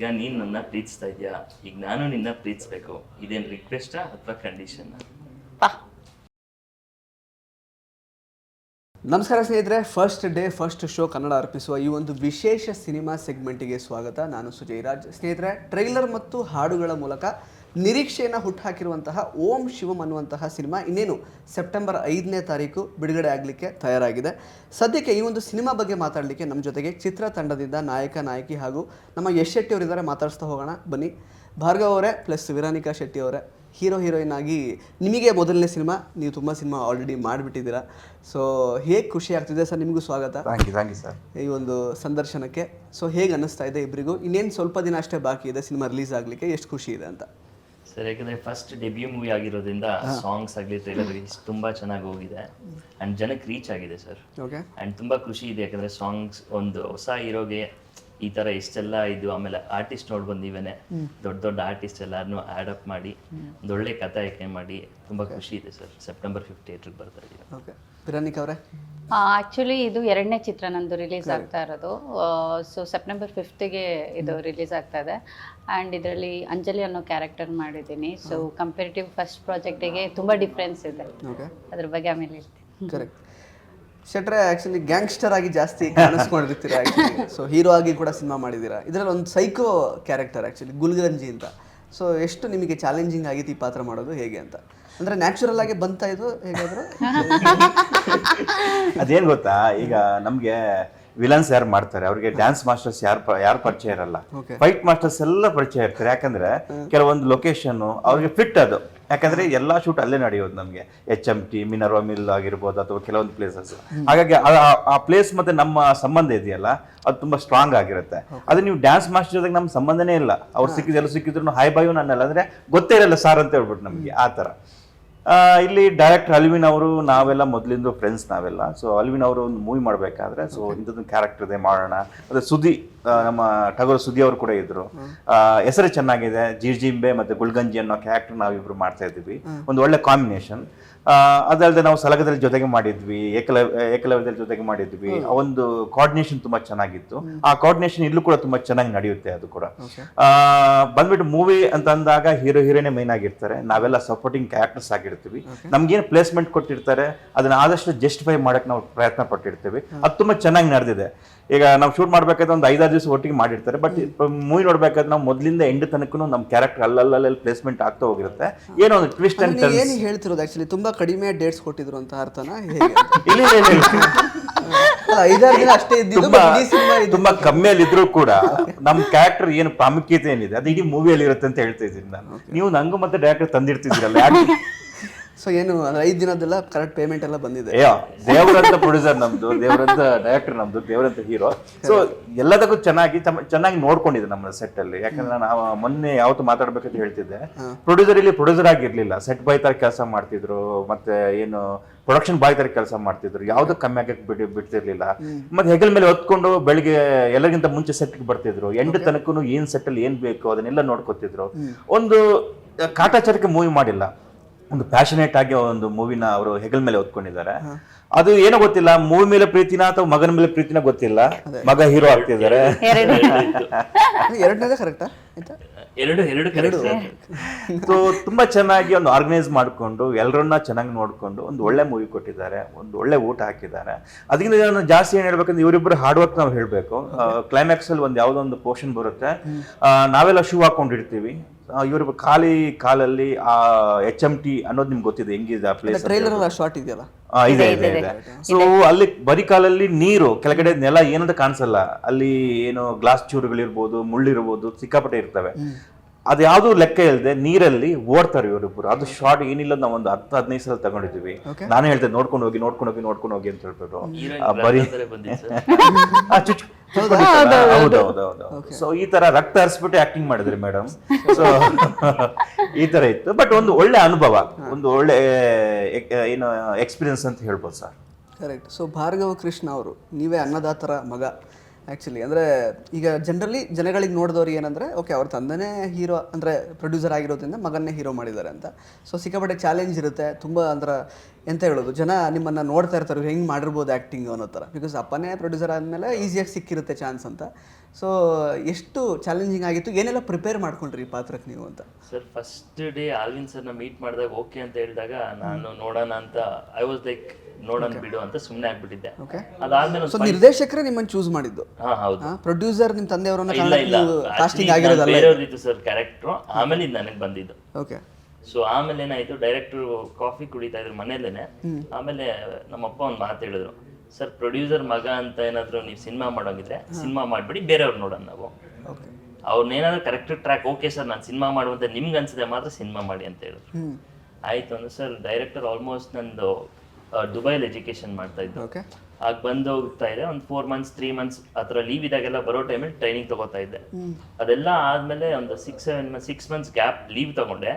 ಈಗ ನೀನ್ ನನ್ನ ಪ್ರೀತಿಸ್ತಾ ಇದೀಯಾ? ಈಗ ನಾನು ನಿನ್ನ ಪ್ರೀತಿಸ್ಬೇಕು. ಇದೇನ್ ರಿಕ್ವೆಸ್ಟಾ ಅಥವಾ ಕಂಡೀಷನ್ ನಮಸ್ಕಾರ ಸ್ನೇಹಿತರೆ first day first show Kannada ಅರ್ಪಿಸುವ ಈ ಒಂದು ವಿಶೇಷ ಸಿನಿಮಾ ಸೆಗ್ಮೆಂಟಿಗೆ ಸ್ವಾಗತ. ನಾನು ಸುಜಯ್ ರಾಜ್. ಸ್ನೇಹಿತರೆ ಟ್ರೈಲರ್ ಮತ್ತು ಹಾಡುಗಳ ಮೂಲಕ ನಿರೀಕ್ಷೆಯನ್ನು ಹುಟ್ಟುಹಾಕಿರುವಂತಹ ಓಂ ಶಿವಂ ಅನ್ನುವಂತಹ ಸಿನಿಮಾ ಇನ್ನೇನು ಸೆಪ್ಟೆಂಬರ್ ಐದನೇ ತಾರೀಕು ಬಿಡುಗಡೆ ಆಗಲಿಕ್ಕೆ ತಯಾರಾಗಿದೆ. ಸದ್ಯಕ್ಕೆ ಈ ಒಂದು ಸಿನಿಮಾ ಬಗ್ಗೆ ಮಾತಾಡಲಿಕ್ಕೆ ನಮ್ಮ ಜೊತೆಗೆ ಚಿತ್ರತಂಡದಿಂದ ನಾಯಕ ನಾಯಕಿ ಹಾಗೂ ನಮ್ಮ ಯಶ್ ಶೆಟ್ಟಿ ಅವರಿದ್ದಾರೆ. ಮಾತಾಡಿಸ್ತಾ ಹೋಗೋಣ. ಬನ್ನಿ. ಭಾರ್ಗವ್ ಅವರೇ ಪ್ಲಸ್ ವಿರಾನಿಕಾ ಶೆಟ್ಟಿ ಅವರೇ. ಹೀರೋ ಹೀರೋಯಿನ್ ಆಗಿ ನಿಮಗೆ ಮೊದಲನೇ ಸಿನಿಮಾ. ನೀವು ತುಂಬ ಸಿನಿಮಾ ಆಲ್ರೆಡಿ ಮಾಡಿಬಿಟ್ಟಿದ್ದೀರಾ. ಸೊ ಹೇಗೆ ಖುಷಿ ಆಗ್ತಿದೆ ಸರ್ ನಿಮಗೂ ಸ್ವಾಗತ? Thank you thank you sir ಈ ಒಂದು ಸಂದರ್ಶನಕ್ಕೆ. ಸೊ ಹೇಗೆ ಅನ್ನಿಸ್ತಾ ಇದೆ ಇಬ್ಬರಿಗೂ ಇನ್ನೇನು ಸ್ವಲ್ಪ ದಿನ ಅಷ್ಟೇ ಬಾಕಿ ಇದೆ ಸಿನಿಮಾ ರಿಲೀಸ್ ಆಗಲಿಕ್ಕೆ. ಎಷ್ಟು ಖುಷಿ ಇದೆ ಅಂತ. ಸರ್ ಯಾಕಂದ್ರೆ ಫಸ್ಟ್ ಡೆಬ್ಯೂ ಮೂವಿ ಆಗಿರೋದ್ರಿಂದ ಸಾಂಗ್ಸ್ ಆಗಲಿ ಟ್ರೈಲರ್ ತುಂಬಾ ಚೆನ್ನಾಗಿ ಹೋಗಿದೆ. ಅಂಡ್ ಜನಕ್ಕೆ ರೀಚ್ ಆಗಿದೆ ಸರ್ ಅಂಡ್ ತುಂಬಾ ಖುಷಿ ಇದೆ. ಯಾಕಂದ್ರೆ ಸಾಂಗ್ಸ್ ಒಂದು ಹೊಸ ಹೀರೋಗೆ ಈ ತರ ಇಷ್ಟೆಲ್ಲ ಇದು ಆಮೇಲೆ ಆರ್ಟಿಸ್ಟ್ ನೋಡ್ಬಂದು ನೀವೇನೆ. ದೊಡ್ಡ ದೊಡ್ಡ ಆರ್ಟಿಸ್ಟ್ ಎಲ್ಲಾರನ್ನೂ ಆ್ಯಡ್ ಅಪ್ ಮಾಡಿ ಒಂದು ಒಳ್ಳೆ ಕಥೆ ಆಯ್ಕೆ ಮಾಡಿ ತುಂಬಾ ಖುಷಿ ಇದೆ ಸರ್ ಸೆಪ್ಟೆಂಬರ್ ಫಿಫ್ಟಿ ಏಟ್ರಿಗೆ ಬರ್ತಾ ಇದೀವಿ. ಓಕೆ ವಿರಾನಿಕ್ ಅವರೇ ಆ್ಯಕ್ಚುಲಿ ಇದು ಎರಡನೇ ಚಿತ್ರ ನಂದು ರಿಲೀಸ್ ಆಗ್ತಾ ಇರೋದು. ಸೊ ಸೆಪ್ಟೆಂಬರ್ ಫಿಫ್ತ್ಗೆ ಇದು ರಿಲೀಸ್ ಆಗ್ತಾ ಇದೆ. ಆ್ಯಂಡ್ ಇದರಲ್ಲಿ ಅಂಜಲಿ ಅನ್ನೋ ಕ್ಯಾರೆಕ್ಟರ್ ಮಾಡಿದ್ದೀನಿ. ಸೊ ಕಂಪೇರಿಟಿವ್ ಫಸ್ಟ್ ಪ್ರಾಜೆಕ್ಟಿಗೆ ತುಂಬ ಡಿಫ್ರೆನ್ಸ್ ಇದೆ. ಅದ್ರ ಬಗ್ಗೆ ಆಮೇಲೆ ಹೇಳ್ತೀನಿ. ಕರೆಕ್ಟ್ ಶೆಟ್ರೆ ಆ್ಯಕ್ಚುಲಿ ಗ್ಯಾಂಗ್ಸ್ಟರ್ ಆಗಿ ಜಾಸ್ತಿ ಕಾಣಿಸ್ಕೊಂಡಿರ್ತೀರಾ ಆ್ಯಕ್ಚುಲಿ ಸೊ ಹೀರೋ ಆಗಿ ಕೂಡ ಸಿನಿಮಾ ಮಾಡಿದ್ದೀರಾ? ಇದರಲ್ಲಿ ಒಂದು ಸೈಕೋ ಕ್ಯಾರೆಕ್ಟರ್ ಆ್ಯಕ್ಚುಲಿ ಗುಲ್ಗರಂಜಿ ಅಂತ. ಸೊ ಎಷ್ಟು ನಿಮಗೆ ಚಾಲೆಂಜಿಂಗ್ ಆಗಿತ್ತು ಈ ಪಾತ್ರ ಮಾಡೋದು ಹೇಗೆ ಅಂತ? ಅಂದರೆ ನ್ಯಾಚುರಲ್ ಆಗಿ ಬಂತಾ ಇದು ಹೇಗಾದ್ರು? ಅದೇನ್ ಗೊತ್ತಾ? ಈಗ ನಮ್ಗೆ ವಿಲನ್ಸ್ ಯಾರು ಮಾಡ್ತಾರೆ? ಅವ್ರಿಗೆ ಡ್ಯಾನ್ಸ್ ಮಾಸ್ಟರ್ಸ್ ಯಾರು ಯಾರು ಪರಿಚಯ ಇರಲ್ಲ. ಫೈಟ್ ಮಾಸ್ಟರ್ಸ್ ಎಲ್ಲ ಪರಿಚಯ ಇರ್ತಾರೆ. ಯಾಕಂದ್ರೆ ಕೆಲವೊಂದು ಲೊಕೇಶನ್ ಅವ್ರಿಗೆ ಫಿಟ್ ಅದು. ಯಾಕಂದ್ರೆ ಎಲ್ಲಾ ಶೂಟ್ ಅಲ್ಲೇ ನಡೆಯೋದು ನಮ್ಗೆ. H M T Minerva mill ಆಗಿರ್ಬೋದು ಅಥವಾ ಕೆಲವೊಂದು ಪ್ಲೇಸಸ್ ಹಾಗಾಗಿ ಆ- ಪ್ಲೇಸ್ ಮತ್ತೆ ನಮ್ಮ ಸಂಬಂಧ ಇದೆಯಲ್ಲ ಅದು ತುಂಬಾ ಸ್ಟ್ರಾಂಗ್ ಆಗಿರುತ್ತೆ. ಅದು ನೀವು ಡ್ಯಾನ್ಸ್ ಮಾಸ್ಟರ್ ಜೊತೆಗೆ ನಮ್ಮ ಸಂಬಂಧನೇ ಇಲ್ಲ. ಅವ್ರು ಸಿಕ್ಕಿದ್ರು ಸಿಕ್ಕಿದ್ರು ಹೈ ಬಾಯು ನನ್ನಲ್ಲ. ಅಂದ್ರೆ ಗೊತ್ತೇ ಇರಲ್ಲ ಸಾರ್ ಅಂತ ಹೇಳ್ಬಿಟ್ಟು ನಮಗೆ ಆ ಆ, ಇಲ್ಲಿ ಡೈರೆಕ್ಟರ್ ಅಲ್ವಿನ್ ಅವರು ನಾವೆಲ್ಲ ಮೊದಲಿಂದ ಫ್ರೆಂಡ್ಸ್ ನಾವೆಲ್ಲ. ಸೊ ಅಲ್ವಿನ್ ಅವರು ಒಂದು ಮೂವಿ ಮಾಡಬೇಕಾದ್ರೆ ಸೊ ಇಂಥದ್ದು ಕ್ಯಾರೆಕ್ಟರ್ ಇದೆ ಮಾಡೋಣ. ಮತ್ತೆ ಸುದಿ ನಮ್ಮ ಟಗೋರ್ ಸುದಿ ಅವರು ಕೂಡ ಇದ್ರು. ಹೆಸರು ಚೆನ್ನಾಗಿದೆ. ಜಿರ್ಜಿಂಬೆ ಮತ್ತೆ ಗುಲ್ಗಂಜಿ ಅನ್ನೋ ಕ್ಯಾರೆಕ್ಟರ್ ನಾವಿಬ್ರು ಮಾಡ್ತಾ ಇದ್ವಿ ಒಂದು ಒಳ್ಳೆ ಕಾಂಬಿನೇಷನ್ ಅದಲ್ಲದೆ ನಾವು ಸಲಗದಲ್ಲಿ ಜೊತೆಗೆ ಮಾಡಿದ್ವಿ ಏಕಲವ್ಯ ಏಕಲವ್ಯದಲ್ಲಿ ಜೊತೆಗೆ ಮಾಡಿದ್ವಿ. ಆ ಒಂದು ಕೋಆರ್ಡಿನೇಷನ್ ತುಂಬಾ ಚೆನ್ನಾಗಿತ್ತು. ಆ ಕೋಆರ್ಡಿನೇಷನ್ ಇಲ್ಲೂ ಕೂಡ ತುಂಬಾ ಚೆನ್ನಾಗಿ ನಡೆಯುತ್ತೆ ಅದು ಕೂಡ. ಆ, ಬಂದ್ಬಿಟ್ಟು ಮೂವಿ ಅಂತ ಅಂದಾಗ ಹೀರೋ ಹೀರೋನೇ ಮೈನ್ ಆಗಿರ್ತಾರೆ. ನಾವೆಲ್ಲ ಸಪೋರ್ಟಿಂಗ್ ಕ್ಯಾರೆಕ್ಟರ್ಸ್ ಆಗಿರ್ತೀವಿ. ನಮ್ಗೇನು ಪ್ಲೇಸ್ಮೆಂಟ್ ಕೊಟ್ಟಿರ್ತಾರೆ ಅದನ್ನ ಆದಷ್ಟು ಜಸ್ಟಿಫೈ ಮಾಡಕ್ ನಾವು ಪ್ರಯತ್ನ ಪಟ್ಟಿರ್ತೀವಿ. ಅದು ತುಂಬಾ ಚೆನ್ನಾಗಿ ನಡೆದಿದೆ. ಈಗ ನಾವು ಶೂಟ್ ಮಾಡ್ಬೇಕಾದ್ರೆ ಒಂದು ಐದಾರು ದಿವಸ ಒಟ್ಟಿಗೆ ಮಾಡಿರ್ತಾರೆ. ಬಟ್ ಮೂವಿ ನೋಡ್ಬೇಕಾದ್ರೆ ನಾವು ಮೊದಲಿಂದ ಎಂಡ್ ತನಕ ನಮ್ಮ ಕ್ಯಾರೆಕ್ಟರ್ ಅಲ್ಲಲ್ಲಲ್ಲಿ ಪ್ಲೇಸ್ಮೆಂಟ್ ಆಗ್ತಾ ಹೋಗಿರುತ್ತೆ. ಏನೋ ಒಂದು ಟ್ವಿಸ್ಟ್ ಅಂತ ಹೇಳ್ತಿರೋದು ಆಕ್ಚುಲಿ ತುಂಬ ಕಡಿಮೆ ಡೇಟ್ಸ್ ಕೊಟ್ಟಿದ್ರು ಅಂತ ಅರ್ಥನ ಹೇಗೆ? ಇಲ್ಲ ಇಲ್ಲ, ಇಲ್ಲ, ಇಲ್ಲ. ಅಲ್ಲ, ಐದಾರು ದಿನ ಅಷ್ಟೇ ಇದ್ದಿದ್ದು ತುಂಬಾ but ಸಿನಿಮಾ ಇದು ತುಂಬಾ ಕಮ್ಮಿಯಲ್ಲಿ ಇದ್ರೂ ಕೂಡ ನಮ್ ಕ್ಯಾರೆಕ್ಟರ್ ಏನು ಪ್ರಾಮುಖ್ಯತೆ ಏನಿದೆ ಅದು ಇಡೀ ಮೂವಿಯಲ್ಲಿ ಇರುತ್ತೆ ಅಂತ ಹೇಳ್ತಾ ಇದ್ದೀನಿ ನಾನು. ನೀವು ನಂಗು ಮತ್ತೆ ಡೈರೆಕ್ಟರ್ ತಂದಿರ್ತಿದ್ದೀರಲ್ಲ ಯಾಕೆ? ಸೊ ಏನು ಅಂದ್ರೆ ಐದು ದಿನದೆಲ್ಲ ಕರೆಕ್ಟ್ ಪೇಮೆಂಟ್ ಎಲ್ಲ ಬಂದಿದೆ. ಅಯ್ಯೋ ದೇವರಂತ ಪ್ರೊಡ್ಯೂಸರ್ ನಮ್ದು ದೇವರಂತ ಡೈರೆಕ್ಟರ್ ನಮ್ದು ದೇವರಂತ ಹೀರೋ ಸೊ ಎಲ್ಲದಕ್ಕೂ ಚೆನ್ನಾಗಿ ಚೆನ್ನಾಗಿ ನೋಡ್ಕೊಂಡಿದೆ ನಮ್ಮ ಸೆಟ್ ಅಲ್ಲಿ. ಯಾಕಂದ್ರೆ ನಾನು ಮೊನ್ನೆ ಯಾವತ್ತು ಮಾತಾಡ್ಬೇಕಂತ ಹೇಳ್ತಿದ್ದೆ. ಪ್ರೊಡ್ಯೂಸರ್ ಇಲ್ಲಿ ಪ್ರೊಡ್ಯೂಸರ್ ಆಗಿರ್ಲಿಲ್ಲ. ಸೆಟ್ ಬಾಯ್ ತರ ಕೆಲಸ ಮಾಡ್ತಿದ್ರು ಮತ್ತೆ ಏನು ಪ್ರೊಡಕ್ಷನ್ ಬಾಯ್ ತರ ಕೆಲಸ ಮಾಡ್ತಿದ್ರು. ಯಾವ್ದು ಕಮ್ಮಿ ಆಗಕ್ಕೆ ಬಿಡಿ ಬಿಡ್ತಿರ್ಲಿಲ್ಲ. ಮತ್ತೆ ಹೆಗಲ್ ಮೇಲೆ ಹೊತ್ಕೊಂಡು ಬೆಳಿಗ್ಗೆ ಎಲ್ಲರಿಗಿಂತ ಮುಂಚೆ ಸೆಟ್ ಬರ್ತಿದ್ರು. ಎಂಡ್ ತನಕನು ಏನ್ ಸೆಟ್ ಅಲ್ಲಿ ಏನ್ ಬೇಕು ಅದನ್ನೆಲ್ಲ ನೋಡ್ಕೊತಿದ್ರು. ಒಂದು ಕಾಟಾಚಾರಕ್ಕೆ ಮೂವಿ ಮಾಡಿಲ್ಲ. ಒಂದು ಪ್ಯಾಷನೇಟ್ ಆಗಿ ಒಂದು ಮೂವಿನ ಅವರು ಹೆಗಲ್ ಮೇಲೆ ಹೊತ್ಕೊಂಡಿದ್ದಾರೆ. ಅದು ಏನೋ ಗೊತ್ತಿಲ್ಲ ಮೂವಿ ಮೇಲೆ ಪ್ರೀತಿನ ಅಥವಾ ಮಗನ ಮೇಲೆ ಪ್ರೀತಿನ ಗೊತ್ತಿಲ್ಲ. ಮಗ ಹೀರೋ ಆಗ್ತಿದ್ದಾರೆ. ಎರಡು ಎರಡನೇದೇ ಕರೆಕ್ಟಾ ಆಯ್ತಾ? ಎರಡು ಎರಡು ಕರೆಕ್ಟ್ ಸೊ ತುಂಬಾ ಚೆನ್ನಾಗಿ ಒಂದು ಆರ್ಗನೈಸ್ ಮಾಡ್ಕೊಂಡು ಎಲ್ಲರನ್ನ ಚೆನ್ನಾಗಿ ನೋಡ್ಕೊಂಡು ಒಂದು ಒಳ್ಳೆ ಮೂವಿ ಕೊಟ್ಟಿದ್ದಾರೆ ಒಂದು ಒಳ್ಳೆ ಊಟ ಹಾಕಿದ್ದಾರೆ. ಅದಕ್ಕಿಂತ ನಾನು ಜಾಸ್ತಿ ಏನ್ ಹೇಳ್ಬೇಕಂದ್ರೆ ಇವರಿಬ್ಬರು ಹಾರ್ಡ್ ವರ್ಕ್ ನಾವು ಹೇಳ್ಬೇಕು. ಕ್ಲೈಮ್ಯಾಕ್ಸ್ ಅಲ್ಲಿ ಒಂದು ಯಾವುದೋ ಒಂದು ಪೋರ್ಷನ್ ಬರುತ್ತೆ. ನಾವೆಲ್ಲ ಶೂ ಹಾಕೊಂಡಿರ್ತೀವಿ ಇವರಿಬ್ಬರು ಖಾಲಿ ಕಾಲಲ್ಲಿ ಆ ಎಚ್ ಎಂ ಟಿ ಅನ್ನೋದು ನಿಮ್ಗೆ ಗೊತ್ತಿದೆ ಹೆಂಗಿದೆ ಆ ಪ್ಲೇಸ್ ಟ್ರೈಲರ್ ಎಲ್ಲ ಶಾರ್ಟ್ ಇದೆಯಲ್ಲ? ಆ, ಇದೆ ಇದೆ ಇದೆ ಸೊ ಅಲ್ಲಿ ಬರಿ ಕಾಲಲ್ಲಿ ನೀರು ಕೆಳಗಡೆ ನೆಲ ಏನಂತ ಕಾಣಿಸಲ್ಲ. ಅಲ್ಲಿ ಏನು ಗ್ಲಾಸ್ ಚೂರುಗಳಿರ್ಬೋದು ಮುಳ್ಳಿರ್ಬೋದು ಸಿಕ್ಕಾಪಟ್ಟೆ ಇರ್ತವೆ. ಅದು ಯಾವುದು ಲೆಕ್ಕ ಇಲ್ಲದೆ ನೀರಲ್ಲಿ ಓಡ್ತಾರೆ ಇವರಿಬ್ಬರು ಅದು ಶಾರ್ಟ್ ಏನಿಲ್ಲ ನಾವು ಒಂದು ಹತ್ತು ಹದಿನೈದು ಸಲ ತಗೊಂಡಿದ್ವಿ ನಾನು ಹೇಳ್ದೆ ನೋಡ್ಕೊಂಡು ಹೋಗಿ ನೋಡ್ಕೊಂಡು ಹೋಗಿ ನೋಡ್ಕೊಂಡು ಹೋಗಿ ಅಂತ ಹೇಳ್ಬಿಟ್ಟು. ಆ, ಬರೀ ಸೊ ಈ ತರ ರಕ್ತ ಹರಿಸ್ಬಿಟ್ಟು ಆಕ್ಟಿಂಗ್ ಮಾಡಿದ್ರಿ ಮೇಡಮ್ ಸೊ ಈ ತರ ಇತ್ತು. ಬಟ್ ಒಂದು ಒಳ್ಳೆ ಅನುಭವ ಒಂದು ಒಳ್ಳೆ ಏನು ಎಕ್ಸ್ಪೀರಿಯನ್ಸ್ ಅಂತ ಹೇಳ್ಬೋದು sir correct so Bhargava Krishna ಅವರು ನೀವೇ ಅನ್ನದಾತರ ಮಗ. ಆ್ಯಕ್ಚುಲಿ ಅಂದರೆ ಈಗ ಜನರಲಿ ಜನಗಳಿಗೆ ನೋಡಿದವ್ರು ಏನಂದರೆ ಓಕೆ ಅವ್ರ ತಂದೆನೇ ಹೀರೋ ಅಂದರೆ ಪ್ರೊಡ್ಯೂಸರ್ ಆಗಿರೋದ್ರಿಂದ ಮಗನ್ನೇ ಹೀರೋ ಮಾಡಿದ್ದಾರೆ ಅಂತ. ಸೊ ಸಿಕ್ಕಾಪಟ್ಟೆ ಚಾಲೆಂಜ್ ಇರುತ್ತೆ, ತುಂಬ ಅಂದ್ರೆ ಎಂತ ಹೇಳೋದು, ಜನ ನಿಮ್ಮನ್ನು ನೋಡ್ತಾ ಇರ್ತಾರೆ ಹೆಂಗೆ ಮಾಡಿರ್ಬೋದು ಆ್ಯಕ್ಟಿಂಗ್ ಅನ್ನೋ ಥರ ಬಿಕಾಸ್ ಅಪ್ಪನೇ ಪ್ರೊಡ್ಯೂಸರ್ ಆದಮೇಲೆ ಈಸಿಯಾಗಿ ಸಿಕ್ಕಿರುತ್ತೆ ಚಾನ್ಸ್ ಅಂತ. ಸೊ ಎಷ್ಟು ಚಾಲೆಂಜಿಂಗ್ ಆಗಿತ್ತು? ಏನೆಲ್ಲ ಪ್ರಿಪೇರ್ ಮಾಡ್ಕೊಂಡ್ರಿ ಈ ಪಾತ್ರಕ್ಕೆ ನೀವು ಅಂತ? ಸರ್ ಫಸ್ಟ್ ಡೇ ಆಲ್ವಿನ್ ಸರ್ನ ಮೀಟ್ ಮಾಡಿದಾಗ ಓಕೆ ಅಂತ ಹೇಳಿದಾಗ ನಾನು ನೋಡೋಣ ಅಂತ ಐ ವಾಸ್ ಲೈಕ್ ನೋಡೋಣ ಬಿಡು ಅಂತ ಸುಮ್ಮನೆ ಆಗ್ಬಿಟ್ಟಿದ್ದೆ. ಅದಾದ್ಮೇಲೆ ಸೊ ನಿರ್ದೇಶಕರೇ ನಿಮ್ಮನ್ನು ಚೂಸ್ ಮಾಡಿದ್ದು. ಹಾ ಹೌದು. ಪ್ರೊಡ್ಯೂಸರ್ ನಿಮ್ಮ ತಂದೆಯವರನ್ನ ಇಲ್ಲ ಇಲ್ಲ. ಕಾಸ್ಟಿಂಗ್ ಆಗಿರೋದಲ್ಲ? ಬೇರೆಯವ್ರದ್ದು ಸರ್ ಕ್ಯಾರೆಕ್ಟ್ರು ಆಮೇಲೆ ಇದು ನನಗೆ ಬಂದಿದ್ದು. ಓಕೆ ಸೊ ಆಮೇಲೆ ಏನಾಯ್ತು ಡೈರೆಕ್ಟರ್ ಕಾಫಿ ಕುಡಿತಾ ಇದ್ರು ಮನೇಲೇನೆ ಆಮೇಲೆ ನಮ್ಮಪ್ಪ ಒಂದು ಮಾತು ಹೇಳಿದ್ರು. ಸರ್ ಪ್ರೊಡ್ಯೂಸರ್ ಮಗ ಅಂತ ಏನಾದರೂ ನೀವು ಸಿನಿಮಾ ಮಾಡೋಂಗಿದ್ರೆ ಸಿನಿಮಾ ಮಾಡಿಬಿಡಿ ಬೇರೆಯವ್ರು ನೋಡೋಣ ನಾವು. ಓಕೆ. ಅವ್ರನ್ನೇನಾದ್ರು ಕರೆಕ್ಟ್ ಟ್ರ್ಯಾಕ್ ಓಕೆ ಸರ್ ನಾನು ಸಿನಿಮಾ ಮಾಡುವಂತ ನಿಮ್ಗೆ ಅನ್ಸಿದೆ ಮಾತ್ರ ಸಿನಿಮಾ ಮಾಡಿ ಅಂತ ಹೇಳಿದ್ರು. ಆಯ್ತು ಅಂದ್ರೆ ಸರ್ ಡೈರೆಕ್ಟರ್ ಆಲ್ಮೋಸ್ಟ್ ನಂದು ದುಬೈಲಿ ಎಜುಕೇಶನ್ ಮಾಡ್ತಾ ಇದ್ದು. ಆಗ ಬಂದು ಹೋಗ್ತಾ ಇದೆ ಒಂದು ಫೋರ್ ಮಂತ್ಸ್ ತ್ರೀ ಮಂತ್ಸ್ ಹತ್ರ ಲೀವ್ ಇದಾಗೆಲ್ಲ ಬರೋ ಟೈಮಲ್ಲಿ ಟ್ರೈನಿಂಗ್ ತಗೋತಾ ಇದ್ದೆ. ಅದೆಲ್ಲ ಆದಮೇಲೆ ಒಂದು six seven six months gap leave ತಗೊಂಡೆ.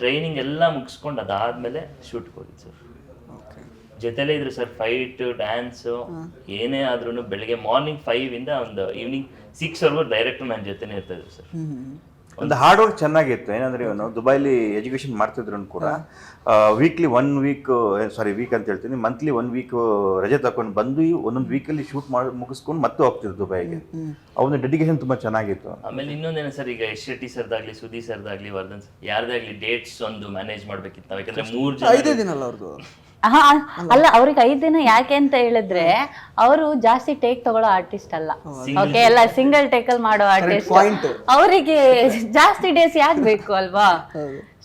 ಟ್ರೈನಿಂಗ್ ಎಲ್ಲ ಮುಗಿಸ್ಕೊಂಡು ಅದಾದಮೇಲೆ ಶೂಟ್ ಹೋಗಿದ್ದು ಸರ್. ಜೊತೆಲೇ ಇದ್ರು ಸರ್ ಫೈಟ್ ಡ್ಯಾನ್ಸು ಏನೇ ಆದ್ರೂ ಬೆಳಿಗ್ಗೆ ಮಾರ್ನಿಂಗ್ ಫೈವ್ ಇಂದ ಒಂದು ಈವ್ನಿಂಗ್ ಸಿಕ್ಸ್ ವರ್ಗೂ ಡೈರೆಕ್ಟ್ ನನ್ನ ಜೊತೆನೇ ಇರ್ತಾ ಇದ್ರು ಸರ್. ಒಂದು ಹಾರ್ಡ್ ವರ್ಕ್ ಚೆನ್ನಾಗಿತ್ತು. ಏನಂದ್ರೆ ಇವನು ದುಬೈಲಿ ಎಜುಕೇಶನ್ ಮಾಡ್ತಿದ್ರು ಕೂಡ weekly one week sorry week ಅಂತ ಹೇಳ್ತೀನಿ. ಮಂತ್ಲಿ ಒನ್ ವೀಕ್ ರಜೆ ತಗೊಂಡು ಬಂದು ಒಂದೊಂದು ವೀಕಲ್ಲಿ ಶೂಟ್ ಮಾಡಿ ಮುಗಿಸ್ಕೊಂಡು ಮತ್ತೆ ಹೋಗ್ತಿದ್ರು ದುಬೈಗೆ. ಅವನ ಡೆಡಿಕೇಶನ್ ತುಂಬಾ ಚೆನ್ನಾಗಿತ್ತು. ಆಮೇಲೆ ಇನ್ನೊಂದೇನು ಸರ್ ಈಗ ಎಸ್ ಶೆಟ್ಟಿ ಸರ್ದಾಗ್ಲಿ ಸುದಿ ಸರ್ದಾಗ್ಲಿ ವರ್ಧನ್ ಸರ್ ಯಾರ್ದಾಗ್ಲಿ ಡೇಟ್ಸ್ ಒಂದು ಮ್ಯಾನೇಜ್ ಮಾಡ್ಬೇಕಿತ್ತು ನಾವು. ಯಾಕಂದ್ರೆ ಮೂರು ಜನ ಐದೇ ದಿನ ಅಲ್ಲ ಅವ್ರದ್ದು ಅಲ್ಲ. ಅವ್ರಿಗೆ ಐದ್ ದಿನ ಯಾಕೆ ಅಂತ ಹೇಳಿದ್ರೆ ಅವರು ಜಾಸ್ತಿ ಟೇಕ್ ತಗೊಳ್ಳೋ ಆರ್ಟಿಸ್ಟ್ ಅಲ್ಲ. ಓಕೆ ಎಲ್ಲ ಸಿಂಗಲ್ ಟೇಕಲ್ ಮಾಡೋ ಆರ್ಟಿಸ್ಟ್. ಅವರಿಗೆ ಜಾಸ್ತಿ ಡೇಸ್ ಯಾಕೆ ಬೇಕು ಅಲ್ವಾ?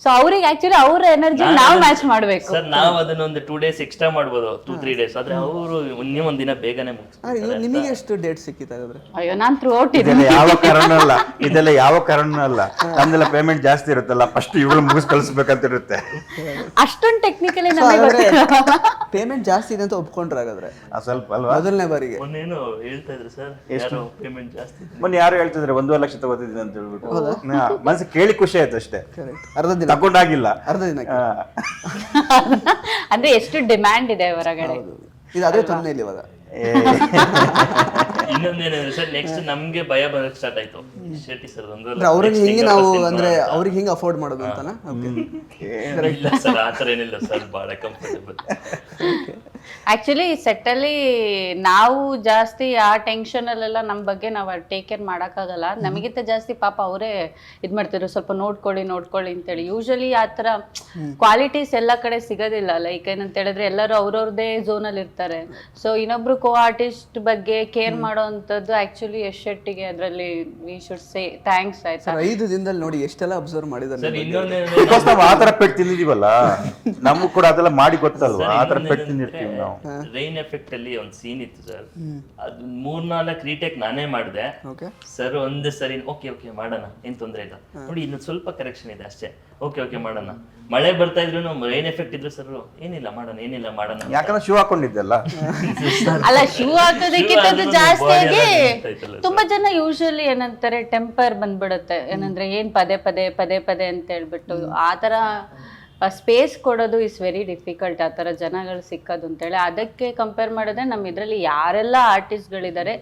ಸೊ ಅವ್ರಿಗೆ ಆಕ್ಚುಲಿ ಅವ್ರ ಎನರ್ಜಿ ನಾವು ಮ್ಯಾಚ್ ಮಾಡ್ಬೇಕು. ಸರ್ ನಾವು ಅದನ್ನ ಒಂದು ಟೂ ಡೇಸ್ ಎಕ್ಸ್ಟ್ರಾ ಮಾಡ್ಬೋದು ಟೂ ತ್ರೀ ಡೇಸ್ ಆದ್ರೆ ಅವರು ಇನ್ನೇ ಒಂದ್ ದಿನ ಬೇಗನೆ ಮುಗಿಸ್ತಾರೆ ನಿಮಗೆ ಎಷ್ಟು ಡೇಟ್ ಸಿಕ್ಕಿತ್ತಾಗಾದ್ರೆ ಅಯ್ಯೋ ನಾನ್ ಥ್ರೂ ಔಟ್ ಇದೆ ಇದೆಲ್ಲ ಯಾವ ಕಾರಣ ಅಲ್ಲ ಇದೆಲ್ಲ ಯಾವ ಕಾರಣ ಅಲ್ಲ ನಮ್ದೆಲ್ಲ ಪೇಮೆಂಟ್ ಜಾಸ್ತಿ ಇರುತ್ತಲ್ಲ ಫಸ್ಟ್ ಇವಳು ಮುಗಿಸ್ ಕಳಿಸ್ಬೇಕಂತ ಇರುತ್ತೆ ಅಷ್ಟೊಂದು ಟೆಕ್ನಿಕಲಿ ನಮಗೆ ಗೊತ್ತಿಲ್ಲ. ಪೇಮೆಂಟ್ ಜಾಸ್ತಿ ಇದೆ ಅಂತ ಒಪ್ಕೊಂಡ್ರೆ ಹಾಗಾದ್ರೆ? ಆ ಸ್ವಲ್ಪ ಅಲ್ವಾ? ಮೊದಲನೇ ಬಾರಿಗೆ. ಮೊನ್ನೇನು ಹೇಳ್ತಾ ಇದ್ರು ಸರ್ ಯಾರು ಪೇಮೆಂಟ್ ಜಾಸ್ತಿ ಇದೆ. ಮೊನ್ನೆ ಯಾರು ಹೇಳ್ತಿದ್ರೆ ಒಂದೂವರೆ ಲಕ್ಷ ತಗೋತಿದ್ದೀನಿ ಅಂತ ಹೇಳ್ಬಿಟ್ಟು? ಹಾ, ಮನ್ಸಿಗೆ ಕೇಳಿ ಖುಷಿ ಆಯ್ತು ಅಷ್ಟೇ. ಕರೆಕ್ಟ್ ಅರ್ಧ ದಿನ. ತಗೊಂಡಾಗಿಲ್ಲ. ಅರ್ಧ ದಿನ. ಅಂದ್ರೆ ಎಷ್ಟು ಡಿಮ್ಯಾಂಡ್ ಇದೆ ಹೊರಗಡೆ. ಇದು ಅದೇ ತೊಂದರೆ ಇಲ್ಲ ಇವಾಗ. ಇನ್ನೊಂದೇನಂದ್ರೆ ಸರ್ ನೆಕ್ಸ್ಟ್ ನಮ್ಗೆ ಭಯ ಬರಕ್ ಸ್ಟಾರ್ಟ್ ಆಯ್ತು. ಶೆಟ್ಟಿ ಸರ್ ಒಂದು ಅಂದ್ರೆ ಅವ್ರಿಗೆ ಹಿಂಗೆ ನಾವು ಅಂದ್ರೆ ಅವ್ರಿಗೆ ಹಿಂಗೆ ಅಫೋರ್ಡ್ ಮಾಡೋದು ಅಂತನಾ? ಓಕೆ ಇಲ್ಲ ಸರ್ ಆತರ ಏನಿಲ್ಲ ಸರ್ ಬಹಳ ಕಂಫರ್ಟಬಲ್ ಆಕ್ಚುಲಿ ಸೆಟ್ಟಲ್ಲಿ ನಾವು ಜಾಸ್ತಿ ಆ ಟೆನ್ಷನ್ ಅಲ್ಲೆಲ್ಲ ನಮ್ಮ ಬಗ್ಗೆ ನಾವು ಟೇಕ್ ಕೇರ್ ಮಾಡೋಕ್ಕಾಗಲ್ಲ. ನಮಗಿಂತ ಜಾಸ್ತಿ ಪಾಪ ಅವರೇ ಇದು ಮಾಡ್ತಿದ್ರು ಸ್ವಲ್ಪ ನೋಡ್ಕೊಳ್ಳಿ ನೋಡ್ಕೊಳ್ಳಿ ಅಂತೇಳಿ. ಯೂಶಲಿ ಆ ಥರ ಕ್ವಾಲಿಟೀಸ್ ಎಲ್ಲ ಕಡೆ ಸಿಗೋದಿಲ್ಲ. ಲೈಕ್ ಏನಂತ ಹೇಳಿದ್ರೆ ಎಲ್ಲರೂ ಝೋನ್ ಅಲ್ಲಿ ಇರ್ತಾರೆ ಸೊ ಇನ್ನೊಬ್ರು ಕೋ ಆರ್ಟಿಸ್ಟ್ ಬಗ್ಗೆ ಕೇರ್ ಮಾಡೋ ಆಕ್ಚುಲಿ ಯಶ್ ಶೆಟ್ಟಿಗೆ ಅದರಲ್ಲಿ ವಿ ಶುಡ್ ಸೇ ಥ್ಯಾಂಕ್ಸ್ ಆಯ್ತಾ? ಸರ್ ಐದು ದಿನದಲ್ಲಿ ನೋಡಿ ಎಷ್ಟೆಲ್ಲ ಅಬ್ಸರ್ವ್ ಮಾಡಿದ್ರು ಸರ್ ಇನ್ನೊಂದು ಬಿಕಾಸ್ ನಾವು ಆತರ ಪೆಟ್ ತಿಂದಿದೀವಲ್ಲ ನಮಗೂ ಕೂಡ ಅದೆಲ್ಲ ಮಾಡಿ ಗೊತ್ತಲ್ವಾ? ಆತರ ಪೆಟ್ ತಿಂದಿರ್ತೀವಿ ನಾವು. ರೈನ್ ಎಫೆಕ್ಟ್ ಅಲ್ಲಿ ಒಂದ್ ಸೀನ್ ಇತ್ತು ಸರ್. ಅದು ಮೂರ್ನಾಲ್ಕು ರೀಟೇಕ್ ನಾನೇ ಮಾಡಿದೆ. ಓಕೆ ಸರ್ ಒಂದೇ ಸರಿ ಓಕೆ ಓಕೆ ಮಾಡೋಣ ಏನ್ ತೊಂದ್ರೆ ಇಲ್ಲ. ನೋಡಿ ಇನ್ನೊಂದು ಸ್ವಲ್ಪ ಕರೆಕ್ಷನ್ ಇದೆ ಅಷ್ಟೇ. ಓಕೆ ಓಕೆ ಮಾಡೋಣ. ಮಳೆ ಬರ್ತಾ ಇದ್ರು ರೈನ್ ಎಫೆಕ್ಟ್ ಇದ್ರು ಸರ್ ಏನಿಲ್ಲ ಮಾಡೋಣ ಏನಿಲ್ಲ ಮಾಡೋಣ ಯಾಕಂದ್ರೆ ಶೂ ಹಾಕೊಂಡಿದ್ದೆಲ್ಲ. ಅಲ್ಲ ಶೂ ಹಾಕೋದಕ್ಕಿಂತ ಜಾಸ್ತಿ ಜಾಸ್ತಿಯಾಗಿ ತುಂಬಾ ಜನ ಯೂಶಲಿ ಏನಂತಾರೆ ಟೆಂಪರ್ ಬಂದ್ಬಿಡುತ್ತೆ. ಏನಂದ್ರೆ ಏನ್ ಪದೇ ಪದೇ ಪದೇ ಪದೇ ಅಂತ ಹೇಳ್ಬಿಟ್ಟು ಆ ಥರ ಸ್ಪೇಸ್ ಕೊಡೋದು ಇಸ್ ವೆರಿ ಡಿಫಿಕಲ್ಟ್ ಆ ತರ ಜನಗಳು ಸಿಕ್ಕೋದು ಅಂತೇಳಿ ಅದಕ್ಕೆ ಕಂಪೇರ್ ಮಾಡಿದ್ರೆ ನಮ್ಮ ಇದರಲ್ಲಿ ಯಾರೆಲ್ಲ ಆರ್ಟಿಸ್ಟ್ಗಳಿದ್ದಾರೆ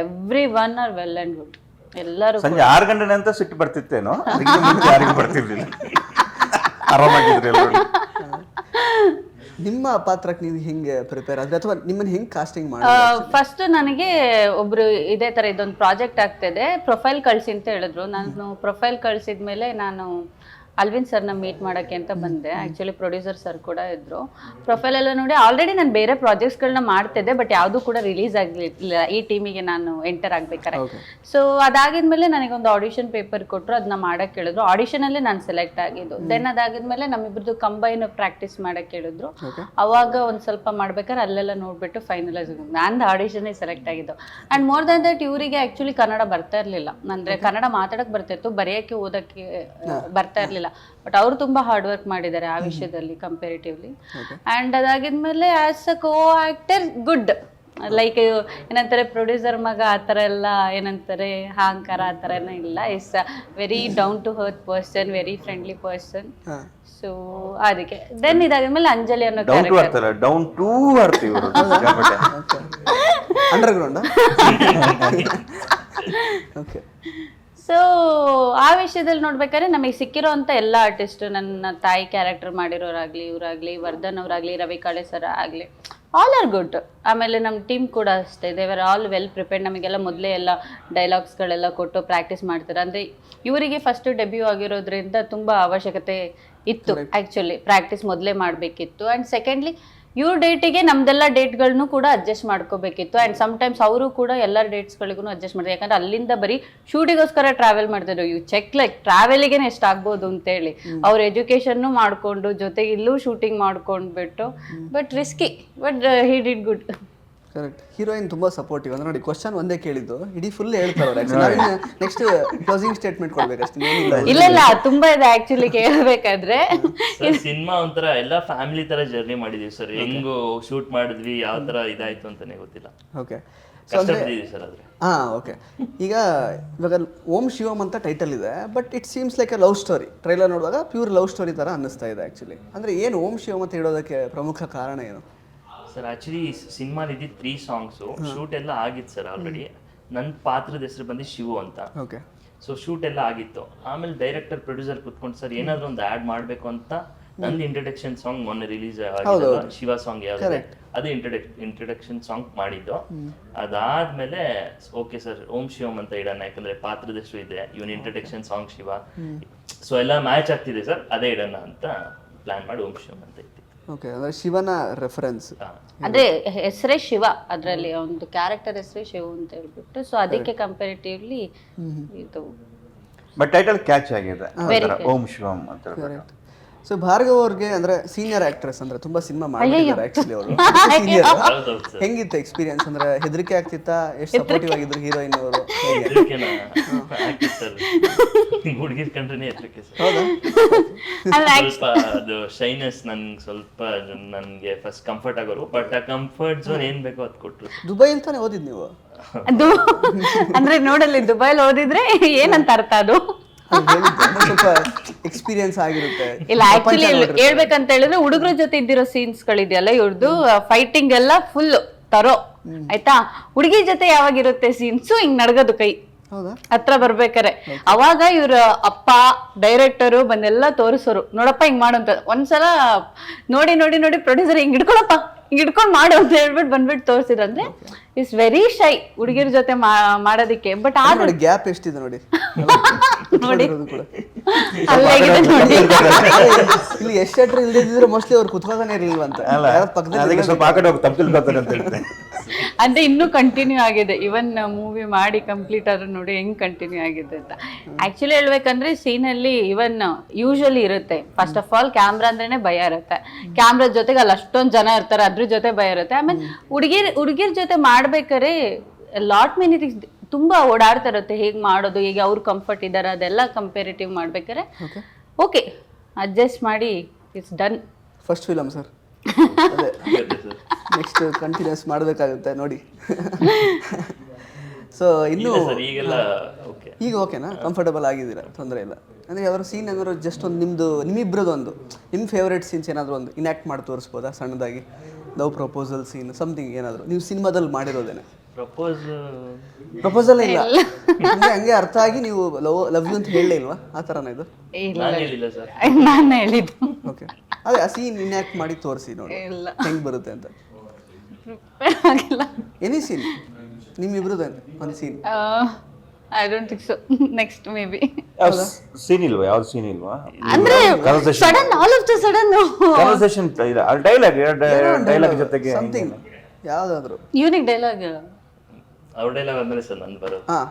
every one are well and good ಎಲ್ಲರೂ ಸಂಜೆ ಆರು ಗಂಟೆ ಅಂತ ಸಿಟ್ಟು ಬರ್ತಿತ್ತೇನೋ? ಅದಕ್ಕೆ ಮುಂಚೆ ಯಾರಿಗೂ ಬರ್ತಿರ್ಲಿಲ್ಲ. ಆರಾಮಾಗಿದ್ರೆ ಎಲ್ಲರೂ. ನಿಮ್ಮ ಪಾತ್ರಕ್ಕೆ ನೀವು ಹೆಂಗೆ ಪ್ರಿಪೇರ್ ಆದ್ರೆ? ಅಥವಾ ನಿಮ್ಮನ್ನ ಹೆಂಗ್ ಕಾಸ್ಟಿಂಗ್ ಮಾಡಿ ಫಸ್ಟ್ ನನಗೆ ಒಬ್ರು ಇದೇ ತರ ಇದೊಂದು ಪ್ರಾಜೆಕ್ಟ್ ಆಗ್ತಿದೆ. ಪ್ರೊಫೈಲ್ ಕಳ್ಸಿ ಅಂತ ಹೇಳಿದ್ರು. ನಾನು ಪ್ರೊಫೈಲ್ ಕಳ್ಸಿದ್ಮೇಲೆ ನಾನು ಅಲ್ವಿನ್ ಸರ್ನ ಮೀಟ್ ಮಾಡೋಕ್ಕೆ ಅಂತ ಬಂದೆ. ಆ್ಯಕ್ಚುಲಿ ಪ್ರೊಡ್ಯೂಸರ್ ಸರ್ ಕೂಡ ಇದ್ದರು ಪ್ರೊಫೈಲ್ ಎಲ್ಲ ನೋಡಿ ಆಲ್ರೆಡಿ ನಾನು ಬೇರೆ ಪ್ರಾಜೆಕ್ಟ್ಸ್ಗಳನ್ನ ಮಾಡ್ತಿದ್ದೆ ಬಟ್ ಯಾವುದೂ ಕೂಡ ರಿಲೀಸ್ ಆಗಲಿಲ್ಲ. ಈ ಟೀಮಿಗೆ ನಾನು ಎಂಟರ್ ಆಗಬೇಕಾರೆ. ಸೊ ಅದಾಗಿದ್ಮೇಲೆ ನನಗೊಂದು ಆಡಿಷನ್ ಪೇಪರ್ ಕೊಟ್ಟರು ಅದನ್ನ ಮಾಡಕ್ಕೆ ಹೇಳಿದ್ರು. ಆಡಿಷನಲ್ಲೇ ನಾನು ಸೆಲೆಕ್ಟ್ ಆಗಿದ್ದು. ದೆನ್ ಅದಾಗಿದ್ಮೇಲೆ ನಮ್ಮಿಬ್ರದ್ದು ಕಂಬೈನ್ ಪ್ರಾಕ್ಟೀಸ್ ಮಾಡಕ್ಕೆ ಹೇಳಿದ್ರು. ಅವಾಗ ಒಂದು ಸ್ವಲ್ಪ ಮಾಡ್ಬೇಕಾದ್ರೆ ಅಲ್ಲೆಲ್ಲ ನೋಡ್ಬಿಟ್ಟು ಫೈನಲೈಸ್ ನಾನು ಆಡಿಷನ್ನೇ ಸೆಲೆಕ್ಟ್ ಆಗಿದ್ದು. ಆ್ಯಂಡ್ ಮೋರ್ ದನ್ ದಟ್ ಇವರಿಗೆ ಆ್ಯಕ್ಚುಲಿ ಕನ್ನಡ ಬರ್ತಾ ಇರಲಿಲ್ಲ. ಅಂದರೆ ಕನ್ನಡ ಮಾತಾಡಕ್ಕೆ ಬರ್ತಿತ್ತು ಬರೆಯೋಕ್ಕೆ ಓದೋಕ್ಕೆ ಬರ್ತಾ ಇರಲಿಲ್ಲ. ಬಟ್ ಅವರು ತುಂಬಾ ಹಾರ್ಡ್ ವರ್ಕ್ ಮಾಡಿದ್ದಾರೆ ಆ ವಿಷಯದಲ್ಲಿ comparatively and ಅದಾಗಿದ್ಮೇಲೆ as a co actor good like ಏನಂತಾರೆ ಪ್ರೊಡ್ಯೂಸರ್ ಮಗ ಆ ಥರ ಎಲ್ಲ ಏನಂತಾರೆ ಅಹಂಕಾರ ಆ ಥರ ಏನೂ ಇಲ್ಲ. Is very down to earth person very friendly person so ಅದಕ್ಕೆ. ದೆನ್ ಇದಾದ್ಮೇಲೆ ಅಂಜಲಿ ಅನ್ನೋ ಡೌನ್ ಟು ಡೌನ್ ಟೂ ಅರ್ಥ ಇವರು. ಅಂಡರ್ ಗ್ರೌಂಡ್ ಓಕೆ ಸೊ ಆ ವಿಷಯದಲ್ಲಿ ನೋಡ್ಬೇಕಾದ್ರೆ ನಮಗೆ ಸಿಕ್ಕಿರೋಂಥ ಎಲ್ಲ ಆರ್ಟಿಸ್ಟ್ ನನ್ನ ತಾಯಿ ಕ್ಯಾರೆಕ್ಟರ್ ಮಾಡಿರೋರಾಗ್ಲಿ ಇವರಾಗ್ಲಿ ವರ್ಧನ್ ಅವರಾಗ್ಲಿ ರವಿ ಕಾಳೆ ಸರ್ ಆಗಲಿ ಆಲ್ ಆರ್ ಗುಡ್ ಆಮೇಲೆ ನಮ್ಮ ಟೀಮ್ ಕೂಡ ಅಷ್ಟೇ. ದೇವರ್ ಆಲ್ ವೆಲ್ ಪ್ರಿಪೇರ್ಡ್ ನಮಗೆಲ್ಲ ಮೊದಲೇ ಎಲ್ಲ ಡೈಲಾಗ್ಸ್ಗಳೆಲ್ಲ ಕೊಟ್ಟು ಪ್ರಾಕ್ಟೀಸ್ ಮಾಡ್ತಾರೆ. ಅಂದರೆ ಇವರಿಗೆ ಫಸ್ಟ್ ಡೆಬ್ಯೂ ಆಗಿರೋದ್ರಿಂದ ತುಂಬ ಅವಶ್ಯಕತೆ ಇತ್ತು ಆ್ಯಕ್ಚುಲಿ ಪ್ರಾಕ್ಟೀಸ್ ಮೊದಲೇ ಮಾಡಬೇಕಿತ್ತು. ಆ್ಯಂಡ್ ಸೆಕೆಂಡ್ಲಿ ಇವ್ರ ಡೇಟಿಗೆ ನಮ್ದೆಲ್ಲ ಡೇಟ್ಗಳನ್ನು ಕೂಡ ಅಡ್ಜಸ್ಟ್ ಮಾಡ್ಕೋಬೇಕಿತ್ತು. ಆ್ಯಂಡ್ ಸಮ್ಟೈಮ್ಸ್ ಅವರು ಕೂಡ ಎಲ್ಲ ಡೇಟ್ಸ್ಗಳಿಗೂ ಅಡ್ಜಸ್ಟ್ ಮಾಡಿದ್ರು ಯಾಕಂದ್ರೆ ಅಲ್ಲಿಂದ ಬರೀ ಶೂಟಿಗೋಸ್ಕರ ಟ್ರಾವೆಲ್ ಮಾಡ್ತಿದ್ರು. ಯು ಚೆಕ್ ಲೈಕ್ ಟ್ರಾವೆಲಿಗೆ ಎಷ್ಟು ಆಗ್ಬೋದು ಅಂತೇಳಿ. ಅವ್ರ ಎಜುಕೇಷನ್ನು ಮಾಡಿಕೊಂಡು ಜೊತೆಗೆ ಇಲ್ಲೂ ಶೂಟಿಂಗ್ ಮಾಡ್ಕೊಂಡ್ಬಿಟ್ಟು but risky but he did good correct heroine ತುಂಬಾ ಸಪೋರ್ಟಿವ್ ಅಂದ್ರೆ ನೋಡಿ ಕ್ವಶನ್ ಒಂದೇ ಕೇಳಿದ್ದು ಇಡೀ ಫುಲ್ ಹೇಳ್ತಾರೆ ನೆಕ್ಸ್ಟ್ ಕ್ಲೋಸಿಂಗ್ ಸ್ಟೇಟ್ಮೆಂಟ್ ಕೊಡ್ಬೇಕಷ್ಟೇ. ಏನಿಲ್ಲ ಇಲ್ಲ ಇಲ್ಲ ತುಂಬಾ ಇದೆ ಆಕ್ಚುಲಿ ಕೇಳಬೇಕಾದ್ರೆ. ಸಿನಿಮಾ ಒಂಥರ ಎಲ್ಲ ಫ್ಯಾಮಿಲಿ ತರ ಜರ್ನಿ ಮಾಡಿದೀವಿ ಸರ್. ಹೆಂಗ್ ಶೂಟ್ ಮಾಡಿದ್ವಿ ಯಾವ ತರ ಇದಾಯ್ತು ಅಂತಾನೆ ಗೊತ್ತಿಲ್ಲ. ಓಕೆ ಕಷ್ಟಪಟ್ಟಿದೀವಿ ಸರ್ ಆದ್ರೆ. ಹಾ ಓಕೆ ಈಗ ಇವಾಗ ಓಂ ಶಿವಮ್ ಅಂತ ಟೈಟಲ್ ಇದೆ but it seems like a love story trailer ನೋಡಿದಾಗ ಪ್ಯೂರ್ ಲವ್ ಸ್ಟೋರಿ ತರ ಅನ್ನಿಸ್ತಾ ಇದೆ ಆಕ್ಚುಲಿ ಅಂದ್ರೆ ಏನು ಓಂ ಶಿವಮ್ ಅಂತ ಹೇಳೋದಕ್ಕೆ ಪ್ರಮುಖ ಕಾರಣ ಏನು? ಸರ್ ಆಕ್ಚುಲಿ ಸಿನಿಮಾ ಇದ್ದಿದ್ದು ತ್ರೀ ಸಾಂಗ್ಸು ಶೂಟ್ ಎಲ್ಲ ಆಗಿತ್ತು ಸರ್ ಆಲ್ರೆಡಿ ನನ್ನ ಪಾತ್ರದ ಹೆಸರು ಬಂದು ಶಿವು ಅಂತ. ಓಕೆ. ಸೊ ಶೂಟ್ ಎಲ್ಲ ಆಗಿತ್ತು. ಆಮೇಲೆ ಡೈರೆಕ್ಟರ್ ಪ್ರೊಡ್ಯೂಸರ್ ಕುತ್ಕೊಂಡು ಸರ್ ಏನಾದ್ರು ಒಂದು ಆಡ್ ಮಾಡಬೇಕು ಅಂತ ನಂದು ಇಂಟ್ರಡಕ್ಷನ್ ಸಾಂಗ್ ಮೊನ್ನೆ ರಿಲೀಸ್ ಆಗಿದ್ದಲ್ಲ ಶಿವ ಸಾಂಗ್ ಯಾವ್ದು ಅದು ಇಂಟ್ರಡಕ್ ಇಂಟ್ರಡಕ್ಷನ್ ಸಾಂಗ್ ಮಾಡಿದ್ದು. ಅದಾದ್ಮೇಲೆ ಓಕೆ ಸರ್ ಓಂ ಶಿವಂ ಅಂತ ಇಡೋಣ ಯಾಕಂದ್ರೆ ಪಾತ್ರದ ಹೆಸರು ಇದೆ ಇವನ್ ಇಂಟ್ರಡಕ್ಷನ್ ಸಾಂಗ್ ಶಿವ. ಸೊ ಎಲ್ಲ ಮ್ಯಾಚ್ ಆಗ್ತಿದೆ ಸರ್ ಅದೇ ಇಡೋಣ ಅಂತ ಪ್ಲಾನ್ ಮಾಡಿ ಓಂ ಶಿವಂ ಅಂತ ಓಕೆ ಅಂದ್ರೆ ಶಿವನ ರೆಫರೆನ್ಸ್ ಅಂದ್ರೆ ಅದೇ ಹೆಸರೇ ಶಿವ ಅದರಲ್ಲಿ ಒಂದು ಕ್ಯಾರೆಕ್ಟರ್ ಹೆಸರೇ ಶಿವ ಅಂತ ಹೇಳ್ಬಿಟ್ಟು ಸೊ ಅದಕ್ಕೆ ಕಂಪೇರಿಟಿವ್ಲಿ ಇದು. ಬಟ್ ಟೈಟಲ್ ಕ್ಯಾಚ್ ಆಗಿದೆ. ಓಂ ಶಿವಂ ಅಂತ ಹೇಳ್ಬಿಟ್ಟು. ಸೊ ಭಾರ್ಗವ್ ಅವ್ರಿಗೆ ಅಂದ್ರೆ ಸೀನಿಯರ್ ಆಕ್ಟ್ರೆಸ್ ಅಂದ್ರೆ ತುಂಬಾ ಸಿನಿಮಾ ಮಾಡಿದ್ದಾರೆ ಆಕ್ಚುಲಿ ಅವರು. ಸೀನಿಯರ್ ಹೆಂಗಿತ್ತು ಎಕ್ಸ್ಪೀರಿಯನ್ಸ್ ಅಂದ್ರೆ ಹೆದರಿಕೆ ಆಗ್ತಿತ್ತ? ಎಷ್ಟು ಸಪೋರ್ಟಿವ್ ಆಗಿದ್ರು ಹೀರೋಯಿನ್ ಅವರು? ಹುಡುಗಿರ್ ಕಂಡ್ರೆ ಹೆದರಿಕೆ ಸರ್. ಹೌದಾ? ಅಂದ್ರೆ ಸ್ವಲ್ಪ ಅದು ಶೈನೆಸ್ ನನ್ಗೆ ಸ್ವಲ್ಪ ನನ್ಗೆ ಫಸ್ಟ್ ಕಂಫರ್ಟ್ ಆಗೋರು. ಬಟ್ ಆ ಕಂಫರ್ಟ್ ಝೋನ್ ಏನ್ ಬೇಕೋ ಅದ್ ಕೊಟ್ರು. ದುಬೈ ಅಂತಾನೆ ಓದಿದ್ ನೀವು? ಅದು ಅಂದ್ರೆ ನೋಡಲ್ಲಿ ದುಬೈಲಿ ಓದಿದ್ರೆ ಏನಂತ ಅರ್ಥ ಅದು? ಸ್ವಲ್ಪ ಎಕ್ಸ್ಪೀರಿಯನ್ಸ್ ಆಗಿರುತ್ತೆ. ಇಲ್ಲ ಆಕ್ಚುಲಿ ಹೇಳ್ಬೇಕಂತ ಹೇಳಿದ್ರೆ ಹುಡುಗರ ಜೊತೆ ಇದ್ದಿರೋ ಸೀನ್ಸ್ ಗಳಿದೆಯಲ್ಲ ಇವ್ರದ್ದು ಫೈಟಿಂಗ್ ಎಲ್ಲ ಫುಲ್ ತರೋ. ಆಯ್ತಾ? ಹುಡುಗಿ ಜೊತೆ ಯಾವಾಗ ಇರುತ್ತೆ ಸೀನ್ಸ್ ಹಿಂಗ್ ನಡ್ಗೋದು ಕೈ. ಹತ್ರ ಬರ್ಬೇಕಾರೆ. ಅವಾಗ ಇವ್ರ ಅಪ್ಪ ಡೈರೆಕ್ಟರು ಬಂದೆಲ್ಲ ತೋರಿಸೋರು ನೋಡಪ್ಪ ಹಿಂಗ್ ಮಾಡು ಅಂತ. ಒಂದ್ಸಲ ನೋಡಿ ನೋಡಿ ನೋಡಿ ಪ್ರೊಡ್ಯೂಸರ್ ಹಿಂಗ್ ಹಿಡ್ಕೊಳಪ್ಪ ಹಿಂಗ್ ಹಿಡ್ಕೊಂಡ್ ಮಾಡು ಅಂತ ಹೇಳ್ಬಿಟ್ಟು ಬಂದ್ಬಿಟ್ಟು ತೋರಿಸಿದ್ರು ಅಂದ್ರೆ ಇಟ್ಸ್ ವೆರಿ ಶೈ ಹುಡುಗಿರ ಜೊತೆ ಮಾಡೋದಿಕ್ಕೆ. ಬಟ್ ಆದ್ರೆ ಗ್ಯಾಪ್ ಎಷ್ಟಿದೆ ನೋಡಿ. ನೋಡಿ. ಇಲ್ಲಿ ಎಷ್ಟು ಶೆಟ್ರ್ ಇಲ್ದಿದ್ರೆ ಮೋಸ್ಟ್ಲಿ ಅವ್ರು ಕುತ್ಕೋತಾನೆ ಇರ್ಲಿಲ್ವ ಅಂತ. ಅಲ್ಲ ಯಾರೋ ಪಕ್ಕದಲ್ಲಿ ಅದಕ್ಕೆ ಸ್ವಲ್ಪ ಆ ಕಡೆ ಹೋಗಿ ತಪ್ಪು ತಿಳ್ಕೊತಾರೆ ಅಂತ ಅಂದ್ರೆ ಇನ್ನೂ ಕಂಟಿನ್ಯೂ ಆಗಿದೆ. ಇವನ್ ಮೂವಿ ಮಾಡಿ ಕಂಪ್ಲೀಟ್ ಆದ್ರೂ ನೋಡಿ ಹೆಂಗ್ ಕಂಟಿನ್ಯೂ ಆಗಿದೆ ಅಂತ. ಆಕ್ಚುಲಿ ಹೇಳ್ಬೇಕಂದ್ರೆ ಸೀನಲ್ಲಿ ಇವನ್ ಯೂಶಲಿ ಇರುತ್ತೆ. ಫಸ್ಟ್ ಆಫ್ ಆಲ್ ಕ್ಯಾಮ್ರಾ ಅಂದ್ರೇನೆ ಭಯ ಇರುತ್ತೆ. ಕ್ಯಾಮ್ರಾ ಜೊತೆಗೆ ಅಲ್ಲಿ ಅಷ್ಟೊಂದ್ ಜನ ಇರ್ತಾರೆ. ಅದ್ರ ಜೊತೆ ಭಯ ಇರುತ್ತೆ. ಆಮೇಲೆ ಹುಡುಗಿರ್ ಹುಡುಗಿರ್ ಜೊತೆ ಮಾಡ್ಬೇಕಾರೆ ಲಾಟ್ ಮೆನಿ ಥಿಂಗ್ಸ್ ತುಂಬಾ ಓಡಾಡ್ತಾ ಇರುತ್ತೆ ಹೇಗೆ ಮಾಡೋದು ಹೇಗೆ ಅವ್ರು ಕಂಫರ್ಟ್ ಇದ್ದಾರೆ ಅದೆಲ್ಲ ಕಂಪೇರಿಟಿವ್ ಮಾಡ್ಬೇಕಾರೆ ಓಕೆ ಅಡ್ಜಸ್ಟ್ ಮಾಡಿ it's done first film sir next continues ಮಾಡಬೇಕಾಗುತ್ತೆ ನೋಡಿ. ಸೊ ಇನ್ನು ಸರ್ ಈಗೆಲ್ಲ ಓಕೆ ಈಗ ಓಕೆನಾ ಕಂಫರ್ಟಬಲ್ ಆಗಿದ್ದೀರಾ? ತೊಂದರೆ ಇಲ್ಲ. ಅಂದರೆ ಯಾವ್ದಾರು ಸೀನ್ ಏನಾದ್ರು ಜಸ್ಟ್ ಒಂದು ನಿಮ್ಮದು ನಿಮ್ಮಿಬ್ಬರದ್ದು ಒಂದು ನಿಮ್ಮ ಫೇವ್ರೇಟ್ ಸೀನ್ಸ್ ಏನಾದರೂ ಒಂದು ಇನ್ಯಾಕ್ಟ್ ಮಾಡಿ ತೋರಿಸ್ಬೋದಾ? ಸಣ್ಣದಾಗಿ. ಲವ್ ಪ್ರಪೋಸಲ್ ಸೀನ್ ಸಮಥಿಂಗ್ ಏನಾದರೂ. ನೀವು ಸಿನಿಮಾದಲ್ಲಿ ಮಾಡಿರೋದೇನೆ. ಪ್ರಪೋಸ್ ಪ್ರಪೋಸಲ್ ಇಲ್ಲ. ಹಂಗೆ ಹಂಗೆ ಅರ್ಥ ಆಗಿ ನೀವು ಲವ್ ಲವ್ ಯು ಅಂತ ಹೇಳಲೇ ಇಲ್ವಾ? ಆ ಥರನ ಇದು? ಇಲ್ಲ. ನಾನು ಹೇಳಿಲ್ಲ ಸರ್. ನಾನು ಹೇಳಿದ್ದು. ಓಕೆ. ಅದೇ ಆ ಸೀನ್ ಇನ್ಯಾಕ್ಟ್ ಮಾಡಿ ತೋರಿಸಿ ನೋಡಿ. ಇಲ್ಲ. ಹೆಂಗೆ ಬರುತ್ತೆ ಅಂತ. ಆಗಿಲ್ಲ. ಎನಿ ಸೀನ್ ನಿಮ್ಮಿಬ್ರದ್ದು ಒಂದು scene I don't think so next maybe scene ಇಲ್ವಾ? ಯಾವ್ದು ಸೀನ್ ಇಲ್ವಾ? ಅಂದ್ರೆ Conversation. Sudden all of the sudden conversation dialogue dialogue ಜೊತೆಗೆ ಸಮಥಿಂಗ್ ಯಾವುದಾದ್ರು. ಯೂನಿಕ್ ಡೈಲಾಗ್ ಅವ್ರಡೆಲ್ಲ ಬಂದ್ರೆ ಸರ್ ನಂದು ಬರೋದು ಹಾಂ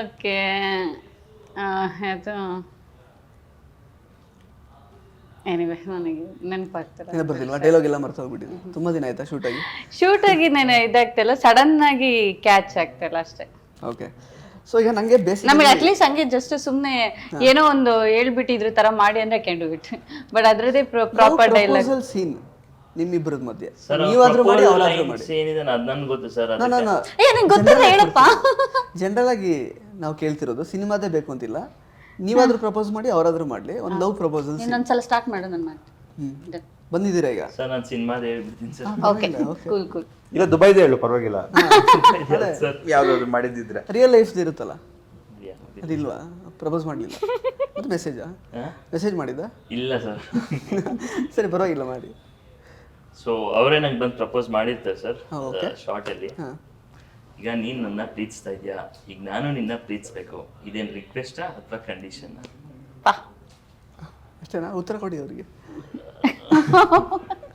ಓಕೆ ಅದು ಎನಿವೆ ನನಗೆ ನೆನಪಾಗ್ತದೆ ಏನೇ ಬರ್ತಿಲ್ವಾ ಡೈಲಾಗ್ ಎಲ್ಲ ಮರ್ತು ಹೋಗ್ಬಿಟ್ಟಿದೆ ತುಂಬ ದಿನ ಆಯ್ತಾ ಶೂಟ್ ಆಗಿ ಶೂಟ್ ಆಗಿ ನಾನು ಇದಾಗ್ತಿಲ್ಲ ಸಡನ್ ಆಗಿ ಕ್ಯಾಚ್ ಆಗ್ತಿಲ್ಲ ಅಷ್ಟೇ ಓಕೆ ಸೊ ಈಗ ನನಗೆ ಬೇಸಿಕ್ ನಮಗೆ ಅಟ್ಲೀಸ್ಟ್ ಹಂಗೆ ಜಸ್ಟ್ ಸುಮ್ಮನೆ ಏನೋ ಒಂದು ಹೇಳ್ಬಿಟ್ಟಿದ್ರು ತರ ಮಾಡಿ ಅಂದ್ರೆ ಕೆಂಡು ಬಿಟ್ಟು. ಇಟ್ ಬಟ್ ಅದ್ರದ್ದೇ ಪ್ರಾಪರ್ ಡೈಲಾಗ್ ಸೀನ್ ನಿಮ್ಮಿಬ್ಬರದ ಮಧ್ಯೆ. ಸರ್ ನೀವಾದ್ರೂ ಮಾಡಿ ಅವರಾದ್ರೂ ಮಾಡಿ. ಏನಿದೆ ಅದ್ ನನ್ಗೆ ಗೊತ್ತು ಸರ್ ನಾನು ಏ ನಂಗೆ ಗೊತ್ತಿಲ್ಲ ಹೇಳಪ್ಪ. ಜನರಲ್ ಆಗಿ ನಾವು ಕೇಳ್ತಿರೋದು ಸಿನಿಮಾದೇ ಬೇಕು ಅಂತಿಲ್ಲ. ನೀವಾದ್ರೂ ಪ್ರಪೋಸ್ ಮಾಡಿ ಅವರಾದ್ರೂ ಮಾಡಲಿ. ಒಂದು ಲವ್ ಪ್ರಪೋಸಲ್ ಇನ್ನೊಂದ್ಸಲ ಸ್ಟಾರ್ಟ್ ಮಾಡು ನನ್ನ ಮಾತು. ಬಂದಿದ್ದೀರಾ ಈಗ? ಸರ್ ನಾನು ಸಿನಿಮಾದ ಹೇಳ್ಬಿಡ್ತೀನಿ ಸರ್. ಓಕೆ ಕೂಲ್ ಕೂಲ್ ಇಲ್ಲ ದುಬೈದೇ ಹೇಳು ಪರವಾಗಿಲ್ಲ. ಸರ್? ಯಾವ್ದಾದ್ರು ಮಾಡಿದ್ದಿದ್ರೆ. ರಿಯಲ್ ಲೈಫ್ ಇರುತ್ತಲ್ಲ? ಅದಿಲ್ವಾ? ಪ್ರಪೋಸ್ ಮಾಡಲಿಲ್ಲ. ಅದು ಮೆಸೇಜಾ ಮೆಸೇಜ್ ಮಾಡಿದ್ದ? ಇಲ್ಲ ಸರ್. ಸರಿ ಪರವಾಗಿಲ್ಲ ಮಾಡಿ. ಸೊ ಅವರೇ ನಂಗೆ ಬಂದು ಪ್ರಪೋಸ್ ಮಾಡಿರ್ತಾರೆ ಸರ್ ಹಾ, okay. ಶಾರ್ಟ್ ಅಲ್ಲಿ. ಹಾಂ. ಈಗ ನೀನ್ ನನ್ನ ಪ್ರೀತಿಸ್ತಾ ಇದೀಯಾ? ಈಗ ನಾನು ನಿನ್ನ ಪ್ರೀತಿಸ್ಬೇಕು. ಇದೇನ್ ರಿಕ್ವೆಸ್ಟಾ ಅಥವಾ ಕಂಡೀಷನ್ ಪಾ. ಅಷ್ಟೇನಾ ಉತ್ತರ ಕೊಡಿ ಅವರಿಗೆ.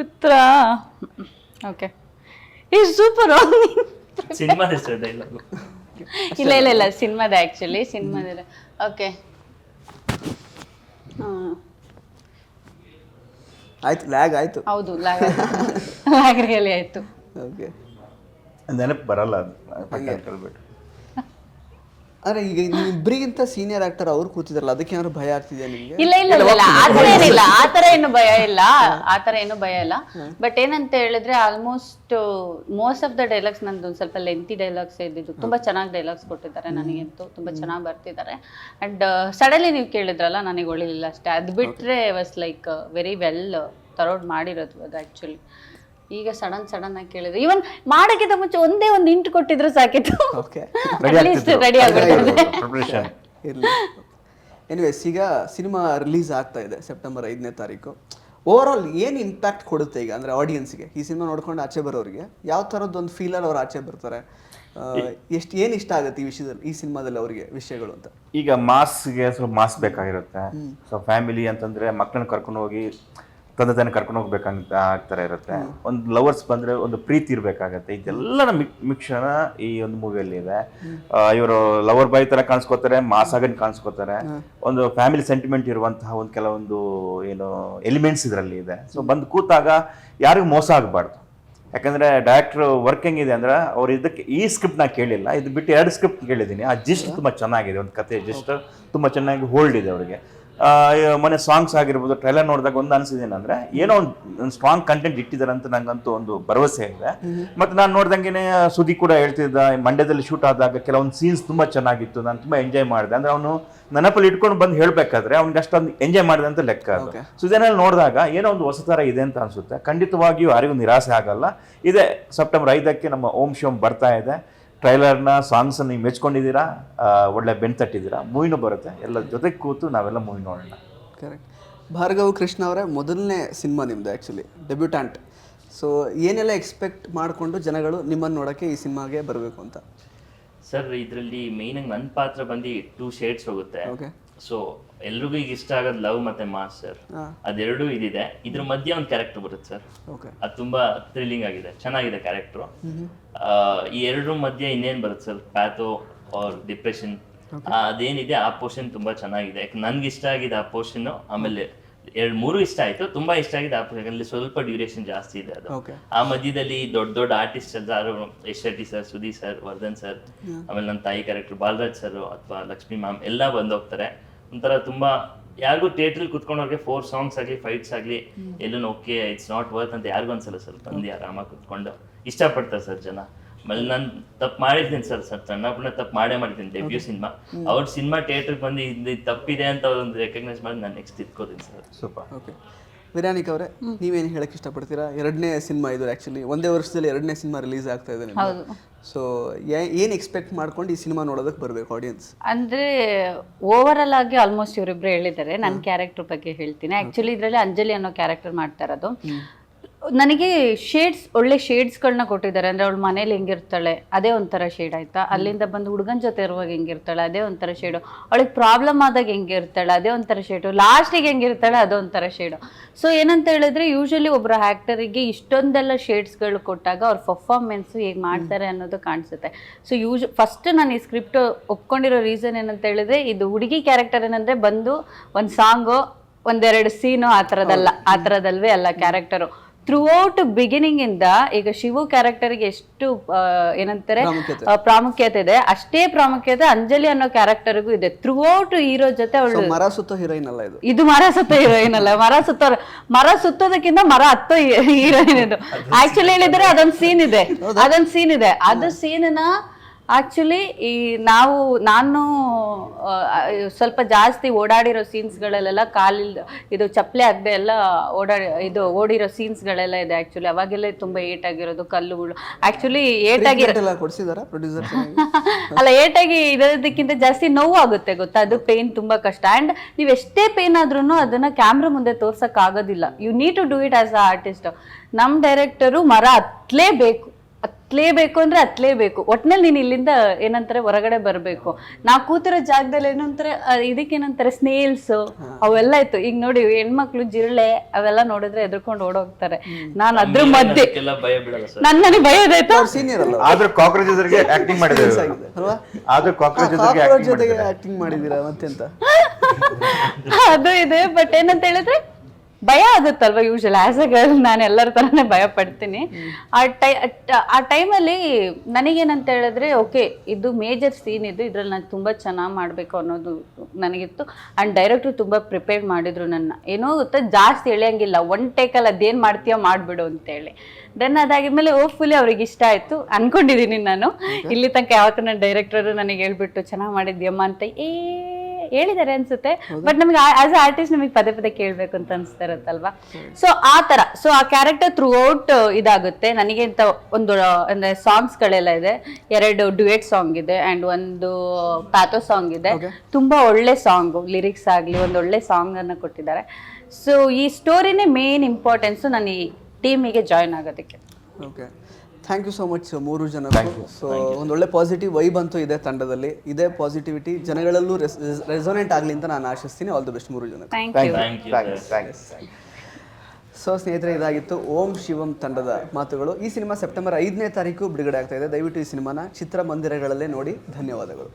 ಉತ್ತರ? ಓಕೆ ಇಸ್ ಸೂಪರ್ ಸಿನಿಮಾ ಹೆಸರು ಡೈಲಾಗು ಇಲ್ಲ ಇಲ್ಲ ಇಲ್ಲ ಸಿನಿಮಾದ ಆ್ಯಕ್ಚುಲಿ ಸಿನಿಮಾದ. ಓಕೆ ಆಯ್ತು ಲ್ಯಾಗ್ ಆಯ್ತು. ಹೌದು ಲ್ಯಾಗ್ ಲ್ಯಾಗ್ ರಿಯಲಿ ಆಯ್ತು. ಓಕೆ ನೆನಪು ಬರಲ್ಲ ಅದು. ಹೇಳ್ಬಿಟ್ಟು ಅಂದ್ರೆ ಈಗ ಇಬ್ಬರಿಗಿಂತ ಸೀನಿಯರ್ ಆಕ್ಟರ್ ಅವ್ರು ಕೂತಿದ್ರಲ್ಲ ಅದಕ್ಕೆ ಏನಾದ್ರು ಭಯ ಆಗ್ತಿದೆಯಾ ನಿಮಗೆ? ಇಲ್ಲ ಇಲ್ಲ ಇಲ್ಲ ಇಲ್ಲ ಆ ಥರ ಏನಿಲ್ಲ. ಆತರ ಏನು ಭಯ ಇಲ್ಲ. ಆತರ ಏನು ಭಯ ಇಲ್ಲ. ಬಟ್ ಏನಂತ ಹೇಳಿದ್ರೆ almost most of the dialogues ನಂದು ಒಂದ್ ಸ್ವಲ್ಪ ಲೆಂತಿ ಡೈಲಾಗ್ಸ್ ಇದ್ದಿದ್ದು. ತುಂಬಾ ಚೆನ್ನಾಗಿ ಡೈಲಾಗ್ಸ್ ಕೊಟ್ಟಿದ್ದಾರೆ ನನಗಂತೂ. ತುಂಬಾ ಚೆನ್ನಾಗಿ ಬರ್ತಿದ್ದಾರೆ. ಅಂಡ್ ಸಡನ್ಲಿ ನೀವು ಕೇಳಿದ್ರಲ್ಲ ನನಗೆ ಒಳ್ಳಿಲ್ಲ ಅಷ್ಟೇ. ಅದ್ ಬಿಟ್ರೆ ವಾಸ್ ಲೈಕ್ ವೆರಿ ವೆಲ್ ತರೋಡ್ ಮಾಡಿರೋದು ಅದು ಆ್ಯಕ್ಚುಲಿ ಈಗ ಸಡನ್ ಸಡನ್ ಆಗಿ ಕೇಳಿದ್ರು. ಇವನ್ ಮಾಡೋಕ್ಕಿಂತ ಮುಂಚೆ ಒಂದೇ ಒಂದು ಇಂಟು ಕೊಟ್ಟಿದ್ರು ಸಾಕಿತ್ತು. ಓಕೆ ಅಟ್ಲೀಸ್ಟ್ ರೆಡಿ ಆಗ್ಬಿಡ್ತದೆ ಪ್ರಿಪ್ರೇಷನ್ ಇರಲಿ. ಎನಿವೇಸ್ ಈಗ ಸಿನಿಮಾ ರಿಲೀಸ್ ಆಗ್ತಾ ಇದೆ ಸೆಪ್ಟೆಂಬರ್ ಐದನೇ ತಾರೀಕು. ಓವರ್ ಆಲ್ ಏನು ಇಂಪ್ಯಾಕ್ಟ್ ಕೊಡುತ್ತೆ ಈಗ ಅಂದರೆ ಆಡಿಯನ್ಸ್ಗೆ ಈ ಸಿನಿಮಾ ನೋಡ್ಕೊಂಡು ಆಚೆ ಬರೋರಿಗೆ ಯಾವ ಥರದ್ದು ಒಂದು ಫೀಲಲ್ಲಿ ಅವ್ರು ಆಚೆ ಬರ್ತಾರೆ? ಎಷ್ಟು ಏನು ಇಷ್ಟ ಆಗುತ್ತೆ ಈ ವಿಷಯದಲ್ಲಿ ಈ ಸಿನಿಮಾದಲ್ಲಿ ಅವರಿಗೆ ವಿಷಯಗಳು ಅಂತ? ಈಗ ಮಾಸ್ಗೆ ಸ್ವಲ್ಪ ಮಾಸ್ ಬೇಕಾಗಿರುತ್ತೆ. ಸೊ ಫ್ಯಾಮಿಲಿ ಅಂತಂದ್ರೆ ಮಕ್ಕಳನ್ನ ಕರ್ಕೊಂಡು ಹೋಗಿ ತಂದೆ ತಾನೆ ಕರ್ಕೊಂಡು ಹೋಗ್ಬೇಕಂತ ಆಗ್ತಾರೆ ಇರುತ್ತೆ. ಒಂದು ಲವರ್ಸ್ ಬಂದ್ರೆ ಒಂದು ಪ್ರೀತಿ ಇರ್ಬೇಕಾಗತ್ತೆ. ಇದೆಲ್ಲ ಮಿಕ್ಷಣ ಈ ಒಂದು ಮೂವಿಯಲ್ಲಿ ಇದೆ. ಇವರು ಲವರ್ ಬಾಯ್ ತರ ಕಾಣಿಸ್ಕೋತಾರೆ ಮಾಸಾಗನ್ ಕಾಣಿಸ್ಕೋತಾರೆ. ಒಂದು ಫ್ಯಾಮಿಲಿ ಸೆಂಟಿಮೆಂಟ್ ಇರುವಂತಹ ಒಂದು ಕೆಲವೊಂದು ಏನು ಎಲಿಮೆಂಟ್ಸ್ ಇದರಲ್ಲಿ ಇದೆ. ಸೊ ಬಂದು ಕೂತಾಗ ಯಾರಿಗೂ ಮೋಸ ಆಗಬಾರ್ದು. ಯಾಕಂದ್ರೆ ಡೈರೆಕ್ಟರ್ ವರ್ಕ್ ಹೆಂಗಿದೆ ಅಂದ್ರೆ ಅವ್ರು ಇದಕ್ಕೆ ಈ ಸ್ಕ್ರಿಪ್ಟ್ ನಾ ಕೇಳಿಲ್ಲ. ಇದು ಬಿಟ್ಟು ಎರಡು ಸ್ಕ್ರಿಪ್ಟ್ ಕೇಳಿದ್ದೀನಿ. ಆ ಜಿಸ್ಟ್ ತುಂಬಾ ಚೆನ್ನಾಗಿದೆ. ಒಂದು ಕತೆ ಜಿಸ್ಟ್ ತುಂಬಾ ಚೆನ್ನಾಗಿ ಹೋಲ್ಡ್ ಇದೆ ಅವರಿಗೆ. ಮೊನ್ನೆ ಸಾಂಗ್ಸ್ ಆಗಿರ್ಬೋದು ಟ್ರೈಲರ್ ನೋಡಿದಾಗ ಒಂದು ಅನಿಸಿದೇನಂದ್ರೆ ಏನೋ ಒಂದು ಸ್ಟ್ರಾಂಗ್ ಕಂಟೆಂಟ್ ಇಟ್ಟಿದ್ದಾರೆ ಅಂತ ನಂಗಂತೂ ಒಂದು ಭರವಸೆ ಇದೆ. ಮತ್ತೆ ನಾನು ನೋಡ್ದಂಗೆ ಸುದಿ ಕೂಡ ಹೇಳ್ತಿದ್ದ ಮಂಡ್ಯದಲ್ಲಿ ಶೂಟ್ ಆದಾಗ ಕೆಲವೊಂದು ಸೀನ್ಸ್ ತುಂಬಾ ಚೆನ್ನಾಗಿತ್ತು ನಾನು ತುಂಬಾ ಎಂಜಾಯ್ ಮಾಡಿದೆ. ಅಂದ್ರೆ ಅವನು ನೆನಪಲ್ಲಿ ಇಟ್ಕೊಂಡು ಬಂದು ಹೇಳಬೇಕಾದ್ರೆ ಅವ್ನಿಗೆ ಅಷ್ಟೊಂದು ಎಂಜಾಯ್ ಮಾಡಿದೆ ಅಂತ ಲೆಕ್ಕ ಅದು. ಸುದಿನಲ್ಲಿ ನೋಡಿದಾಗ ಏನೋ ಒಂದು ಹೊಸ ಥರ ಇದೆ ಅಂತ ಅನ್ಸುತ್ತೆ. ಖಂಡಿತವಾಗಿಯೂ ಯಾರಿಗೂ ನಿರಾಸೆ ಆಗಲ್ಲ. ಇದೆ ಸೆಪ್ಟೆಂಬರ್ ಐದಕ್ಕೆ ನಮ್ಮ ಓಂ ಶೋಮ್ ಬರ್ತಾ ಇದೆ. ಟ್ರೈಲರ್ನ ಸಾಂಗ್ಸ್ ನೀವು ಮೆಚ್ಕೊಂಡಿದ್ದೀರಾ? ಒಳ್ಳೆ ಬೆನ್ ತಟ್ಟಿದ್ದೀರಾ? ಮೂವಿನೂ ಬರುತ್ತೆ. ಎಲ್ಲ ಜೊತೆಗೆ ಕೂತು ನಾವೆಲ್ಲ ಮೂವಿ ನೋಡೋಣ. ಕರೆಕ್ಟ್ ಭಾರ್ಗವ್ ಕೃಷ್ಣ ಅವರೇ ಮೊದಲನೇ ಸಿನಿಮಾ ನಿಮ್ಮದು ಆ್ಯಕ್ಚುಲಿ ಡೆಬ್ಯೂಟ್ಯಾಂಟ್ ಸೊ ಏನೆಲ್ಲ ಎಕ್ಸ್ಪೆಕ್ಟ್ ಮಾಡಿಕೊಂಡು ಜನಗಳು ನಿಮ್ಮನ್ನು ನೋಡೋಕ್ಕೆ ಈ ಸಿನಿಮಾಗೆ ಬರಬೇಕು ಅಂತ? ಸರ್ ಇದರಲ್ಲಿ ಮೇಯ್ನಾಗಿ ಆಗಿ ನನ್ನ ಪಾತ್ರ ಬಂದು ಟೂ ಶೇಡ್ಸ್ ಹೋಗುತ್ತೆ. ಓಕೆ ಸೊ ಎಲ್ರಿಗೂ ಈಗ ಇಷ್ಟ ಆಗೋದು ಲವ್ ಮತ್ತೆ ಮಾಸ್ ಸರ್. ಅದೆರಡು ಇದಿದೆ. ಇದ್ರ ಮಧ್ಯೆ ಒಂದು ಕ್ಯಾರೆಕ್ಟರ್ ಬರುತ್ತೆ ಸರ್. ಅದು ತುಂಬಾ ಥ್ರಿಲ್ಲಿಂಗ್ ಆಗಿದೆ. ಚೆನ್ನಾಗಿದೆ ಕ್ಯಾರೆಕ್ಟರ್ ಈ ಎರಡರ ಮಧ್ಯೆ ಇನ್ನೇನ್ ಬರುತ್ತೆ ಸರ್? ಪ್ಯಾಥೋ ಆರ್ ಡಿಪ್ರೆಷನ್ ಅದೇನಿದೆ ಆ ಪೋರ್ಷನ್ ತುಂಬಾ ಚೆನ್ನಾಗಿದೆ. ಯಾಕೆ ನನ್ಗೆ ಇಷ್ಟ ಆಗಿದೆ ಆ ಪೋರ್ಷನ್ ಆಮೇಲೆ ಎರಡು ಮೂರು ಇಷ್ಟ ಆಯ್ತು. ತುಂಬಾ ಇಷ್ಟ ಆಗಿದೆ ಆ. ಅಲ್ಲಿ ಸ್ವಲ್ಪ ಡ್ಯೂರೇಷನ್ ಜಾಸ್ತಿ ಇದೆ ಅದು. ಆ ಮಧ್ಯದಲ್ಲಿ ದೊಡ್ಡ ದೊಡ್ಡ ಆರ್ಟಿಸ್ಟ್ ಯಾರು Yash Shetty sir Sudheer sir Vardhan sir ಆಮೇಲೆ ನನ್ನ ತಾಯಿ ಕ್ಯಾರೆಕ್ಟರ್ ಬಾಲರಾಜ್ ಸರ್ ಅಥವಾ ಲಕ್ಷ್ಮಿ ಮ್ಯಾಮ್ ಎಲ್ಲ ಬಂದೋಗ್ತಾರೆ ಒಂಥರ ತುಂಬಾ ಯಾರಿಗೂ ಥಿಯೇಟ್ರಲ್ಲಿ ಕುತ್ಕೊಂಡವ್ರಿಗೆ ಫೋರ್ ಸಾಂಗ್ಸ್ ಆಗಲಿ ಫೈಟ್ಸ್ ಆಗಲಿ ಎಲ್ಲೂ ಓಕೆ ಇಟ್ಸ್ ನಾಟ್ ವರ್ತ್ ಅಂತ ಯಾರಿಗೂ ಅನ್ಸಲ್ಲ ಸರ್ ಬಂದು ಆರಾಮಾಗಿ ಕುತ್ಕೊಂಡು ಇಷ್ಟಪಡ್ತಾರೆ ಸರ್ ಜನ. ಆಮೇಲೆ ನಾನು ತಪ್ಪು ಮಾಡಿದ್ದೀನಿ ಸರ್ ಸರ್. ಸಣ್ಣ ಪುಣ್ಣ ತಪ್ಪು ಮಾಡೇ ಮಾಡಿದ್ದೀನಿ ಡೆಬ್ಯೂ ಸಿನಿಮಾ. ಅವ್ರ ಸಿನಿಮಾ ಥಿಯೇಟರ್ ಬಂದು ಇದು ತಪ್ಪಿದೆ ಅಂತ ಒಂದು ರೆಕಗ್ನೈಸ್ ಮಾಡಿ ನಾನು ನೆಕ್ಸ್ಟ್ ಇಟ್ಕೋತೀನಿ ಸರ್. ಸೂಪರ್. ಓಕೆ. ವಿರಾನಿಕ್ ಅವರೇ ನೀವೇನು ಹೇಳಕ್ಕೆ ಇಷ್ಟಪಡ್ತೀರಾ? ಎರಡನೇ ಸಿನಿಮಾ ಇದು ಆ್ಯಕ್ಚುಲಿ ಒಂದೇ ವರ್ಷದಲ್ಲಿ ಎರಡನೇ ಸಿನಿಮಾ ರಿಲೀಸ್ ಆಗ್ತಾ ಇದೆ ಹೌದು. ಸೊ ಏನು ಎಕ್ಸ್ಪೆಕ್ಟ್ ಮಾಡ್ಕೊಂಡು ಈ ಸಿನಿಮಾ ನೋಡೋದಕ್ಕೆ ಬರಬೇಕು ಆಡಿಯನ್ಸ್ ಅಂದ್ರೆ ಓವರ್ ಆಲ್ ಆಗಿ ಆಲ್ಮೋಸ್ಟ್ ಇವರಿಬ್ಬರು ಹೇಳಿದ್ದಾರೆ. ನನ್ನ ಕ್ಯಾರೆಕ್ಟರ್ ಬಗ್ಗೆ ಹೇಳ್ತೀನಿ. ಆ್ಯಕ್ಚುಲಿ ಇದರಲ್ಲಿ ಅಂಜಲಿ ಅನ್ನೋ ಕ್ಯಾರೆಕ್ಟರ್ ಮಾಡ್ತಾ ಇರೋದು. ನನಗೆ ಶೇಡ್ಸ್ ಒಳ್ಳೆ ಶೇಡ್ಸ್ಗಳನ್ನ ಕೊಟ್ಟಿದ್ದಾರೆ. ಅಂದ್ರೆ ಅವಳು ಮನೇಲಿ ಹೆಂಗಿರ್ತಾಳೆ? ಅದೇ ಒಂಥರ ಶೇಡ್ ಆಯ್ತಾ? ಅಲ್ಲಿಂದ ಬಂದು ಹುಡುಗನ ಜೊತೆ ಇರುವಾಗ ಹೆಂಗಿರ್ತಾಳೆ? ಅದೇ ಒಂಥರ ಶೇಡು ಅವಳಿಗೆ ಪ್ರಾಬ್ಲಮ್ ಆದಾಗ ಹೆಂಗಿರ್ತಾಳೆ? ಅದೇ ಒಂಥರ ಶೇಡು ಲಾಸ್ಟಿಗೆ ಹೆಂಗಿರ್ತಾಳೆ? ಅದೇ ಒಂಥರ ಶೇಡು ಸೊ ಏನಂತ ಹೇಳಿದ್ರೆ ಯೂಶಲಿ ಒಬ್ಬರ ಆ್ಯಕ್ಟರಿಗೆ ಇಷ್ಟೊಂದೆಲ್ಲ ಶೇಡ್ಸ್ಗಳು ಕೊಟ್ಟಾಗ ಅವ್ರ ಪರ್ಫಾರ್ಮೆನ್ಸು ಹೇಗೆ ಮಾಡ್ತಾರೆ ಅನ್ನೋದು ಕಾಣಿಸುತ್ತೆ. ಸೊ ಯೂಶ್ ಫಸ್ಟ್ ನಾನು ಈ ಸ್ಕ್ರಿಪ್ಟ್ ಒಪ್ಕೊಂಡಿರೋ ರೀಸನ್ ಏನಂತ ಹೇಳಿದ್ರೆ ಇದು ಹುಡುಗಿ ಕ್ಯಾರೆಕ್ಟರ್ ಏನಂದ್ರೆ ಬಂದು ಒಂದು ಸಾಂಗು ಒಂದೆರಡು ಸೀನು ಆ ಥರದಲ್ಲ ಆ ಥರದಲ್ವೇ ಅಲ್ಲ ಕ್ಯಾರೆಕ್ಟರು ಥ್ರೂ ಔಟ್ ಬಿಗಿನಿಂಗ್ ಇಂದ ಈಗ ಶಿವು ಕ್ಯಾರೆಕ್ಟರ್ಗೆ ಎಷ್ಟು ಏನಂತಾರೆ ಪ್ರಾಮುಖ್ಯತೆ. ಇದೆ. ಅಷ್ಟೇ ಪ್ರಾಮುಖ್ಯತೆ ಅಂಜಲಿ ಅನ್ನೋ ಕ್ಯಾರೆಕ್ಟರ್ಗೂ ಇದೆ. ಥ್ರೂಔಟ್ ಹೀರೋ ಜೊತೆ ಅವಳು ಮರ ಸುತ್ತೋ ಹೀರೋಯಿನ್ ಅಲ್ಲ ಇದು. ಇದು ಮರ ಸುತ್ತೋ ಹೀರೋಯಿನ್ ಅಲ್ಲ. ಮರ ಸುತ್ತೋ ಮರ ಸುತ್ತೋದಕ್ಕಿಂತ ಮರ ಹತ್ತೋ ಹೀರೋಯಿನ್ ಇದು. ಆಕ್ಚುಲಿ ಹೇಳಿದ್ರೆ ಅದೊಂದು ಸೀನ್ ಇದೆ. ಅದೊಂದು ಸೀನ್ ಇದೆ. ಅದು ಸೀನ್ ಆಕ್ಚುಲಿ ಈ ನಾವು ನಾನು ಸ್ವಲ್ಪ ಜಾಸ್ತಿ ಓಡಾಡಿರೋ ಸೀನ್ಸ್ಗಳಲ್ಲೆಲ್ಲ ಕಾಲಿಲ್ ಇದು ಚಪ್ಪಲೆ ಆಗದೆ ಎಲ್ಲ ಓಡಾಡಿ ಇದು ಓಡಿರೋ ಸೀನ್ಸ್ಗಳೆಲ್ಲ ಇದೆ ಆ್ಯಕ್ಚುಲಿ ಅವಾಗೆಲ್ಲ ತುಂಬ ಏಟ್ ಆಗಿರೋದು ಕಲ್ಲುಗಳು ಆ್ಯಕ್ಚುಲಿ ಏಟ್ ಆಗಿ ಎಲ್ಲ ಕೊಡಿಸಿದಾರ ಪ್ರೊಡ್ಯೂಸರ್ ಅಲ್ಲ ಏಟಾಗಿ ಇರೋದಕ್ಕಿಂತ ಜಾಸ್ತಿ ನೋವು ಆಗುತ್ತೆ ಗೊತ್ತಾ? ಅದು ಪೇನ್ ತುಂಬಾ ಕಷ್ಟ. ಅಂಡ್ ನೀವು ಎಷ್ಟೇ ಪೇನ್ ಆದ್ರೂ ಅದನ್ನ ಕ್ಯಾಮ್ರಾ ಮುಂದೆ ತೋರ್ಸಕ್ ಆಗೋದಿಲ್ಲ you need to do it as a artist ನಮ್ ಡೈರೆಕ್ಟರು ಮರ ಹತ್ಲೇಬೇಕು ಹತ್ಲೇಬೇಕು ಅಂದ್ರೆ ಹತ್ಲೇಬೇಕು ಒಟ್ನಲ್ಲಿ ನೀನ್ ಇಲ್ಲಿಂದ ಏನಂತಾರೆ ಹೊರಗಡೆ ಬರಬೇಕು. ನಾ ಕೂತಿರೋ ಜಾಗದಲ್ಲಿ ಏನಂತಾರೆ ಇದಕ್ಕೆ ಇದಕ್ಕೇನಂತಾರೆ ಸ್ನೇಲ್ಸ್ ಅವೆಲ್ಲ ಇತ್ತು. ಈಗ ನೋಡಿ ಹೆಣ್ಮಕ್ಳು ಜಿರಳೆ ಅವೆಲ್ಲ ನೋಡಿದ್ರೆ ಎದ್ರಕೊಂಡು ಓಡೋಗ್ತಾರೆ. ನಾನು ಅದ್ರ ಮಧ್ಯೆ ನನ್ ನನಗೆ ಭಯ ಇದಾಯ್ತು ಆದ್ರೂ ಕಾಕ್ರೋಚ್ ಆಕ್ಟಿಂಗ್ ಮಾಡಿದ್ರೆ ಆದ್ರೂ ಕಾಕ್ರೋಚ್ ಜೊತೆಗೆ ಆಕ್ಟಿಂಗ್ ಮಾಡಿದೀರಾ ಮತ್ತೆಂತ ಅದು ಇದೆ ಬಟ್ ಏನಂತ ಹೇಳಿದ್ರೆ ಭಯ ಆಗುತ್ತಲ್ವ ಯೂಶಲ್ ಆಸ್ ಅ ಗರ್ಲ್ ನಾನು ಎಲ್ಲರ ಥರನೇ ಭಯ ಪಡ್ತೀನಿ. ಆ ಟೈ ಆ ಟೈಮಲ್ಲಿ ನನಗೇನಂತ ಹೇಳಿದ್ರೆ ಓಕೆ ಇದು ಮೇಜರ್ ಸೀನ್ ಇದು ಇದ್ರಲ್ಲಿ ನಾನು ತುಂಬ ಚೆನ್ನಾಗಿ ಮಾಡಬೇಕು ಅನ್ನೋದು ನನಗಿತ್ತು. ಆ್ಯಂಡ್ ಡೈರೆಕ್ಟ್ರು ತುಂಬ ಪ್ರಿಪೇರ್ ಮಾಡಿದ್ರು ನನ್ನ. ಏನೋ ಗೊತ್ತಾ ಜಾಸ್ತಿ ಎಳೆಯಂಗಿಲ್ಲ. ಒನ್ ಟೇಕಲ್ಲಿ ಅದೇನು ಮಾಡ್ತೀಯೋ ಮಾಡಿಬಿಡು ಅಂತೇಳಿ. ದೆನ್ ಅದಾಗಿದ್ಮೇಲೆ ಹೋಪ್ಫುಲಿ ಅವ್ರಿಗೆ ಇಷ್ಟ ಆಯಿತು. ಅನ್ಕೊಂಡಿದೀನಿ ನಾನು. ಇಲ್ಲಿ ತನಕ ಯಾವತ್ತೂ ಡೈರೆಕ್ಟರು ನನಗೆ ಹೇಳ್ಬಿಟ್ಟು ಚೆನ್ನಾಗಿ ಮಾಡಿದ್ಯಮ್ಮ ಅಂತ ಏ ಹೇಳಿದ್ದಾರೆ ಅನ್ಸುತ್ತೆ. ಬಟ್ ನಮಗೆ ಆಸ್ ಅ ಆರ್ಟಿಸ್ಟ್ ನಮಗೆ ಪದೇ ಪದೇ ಕೇಳಬೇಕು ಅಂತ ಅನ್ಸ್ತಾ ಇರುತ್ತಲ್ವಾ ಸೊ ಆ ತರ ಸೊ ಆ ಕ್ಯಾರೆಕ್ಟರ್ ಥ್ರೂ ಔಟ್ ಇದಾಗುತ್ತೆ. ನನಗೆ ಅಂತ ಒಂದು ಅಂದ್ರೆ ಸಾಂಗ್ಸ್ ಗಳೆಲ್ಲ ಇದೆ. ಎರಡು ಡ್ಯುಯೆಟ್ ಸಾಂಗ್ ಇದೆ ಅಂಡ್ ಒಂದು ಪ್ಯಾಥೋ ಸಾಂಗ್ ಇದೆ. ತುಂಬಾ ಒಳ್ಳೆ ಸಾಂಗ್ ಲಿರಿಕ್ಸ್ ಆಗಲಿ ಒಂದು ಒಳ್ಳೆ ಸಾಂಗ್ ಅನ್ನ ಕೊಟ್ಟಿದ್ದಾರೆ. ಸೊ ಈ ಸ್ಟೋರಿನೇ ಮೇನ್ ಇಂಪಾರ್ಟೆನ್ಸ್ ನಾನು ಈ ಟೀಮಿಗೆ ಜಾಯ್ನ್ ಆಗೋದಕ್ಕೆ. Okay thank you so much ಮೂರು ಜನ ಸೊ ಒಳ್ಳೆ ಪಾಸಿಟಿವ್ ವೈಬ್ ಅಂತೂ ಇದೆ ತಂಡದಲ್ಲಿ. ಇದೇ ಪಾಸಿಟಿವಿಟಿ ಜನಗಳಲ್ಲೂ ರೆಸೋನೆಂಟ್ ಆಗಲಿ ಅಂತ ನಾನು ಆಶಿಸ್ತೀನಿ. ಆಲ್ ದಿ ಬೆಸ್ಟ್ ಮೂರು ಜನ thank you thank you thanks so ಸ್ನೇಹಿತರೆ ಇದಾಗಿತ್ತು ಓಂ ಶಿವಂ ತಂಡದ ಮಾತುಗಳು. ಈ ಸಿನಿಮಾ ಸೆಪ್ಟೆಂಬರ್ ಐದನೇ ತಾರೀಕು ಬಿಡುಗಡೆ ಆಗ್ತಾ ಇದೆ. ದಯವಿಟ್ಟು ಈ ಸಿನಿಮಾನ ಚಿತ್ರಮಂದಿರಗಳಲ್ಲೇ ನೋಡಿ. ಧನ್ಯವಾದಗಳು.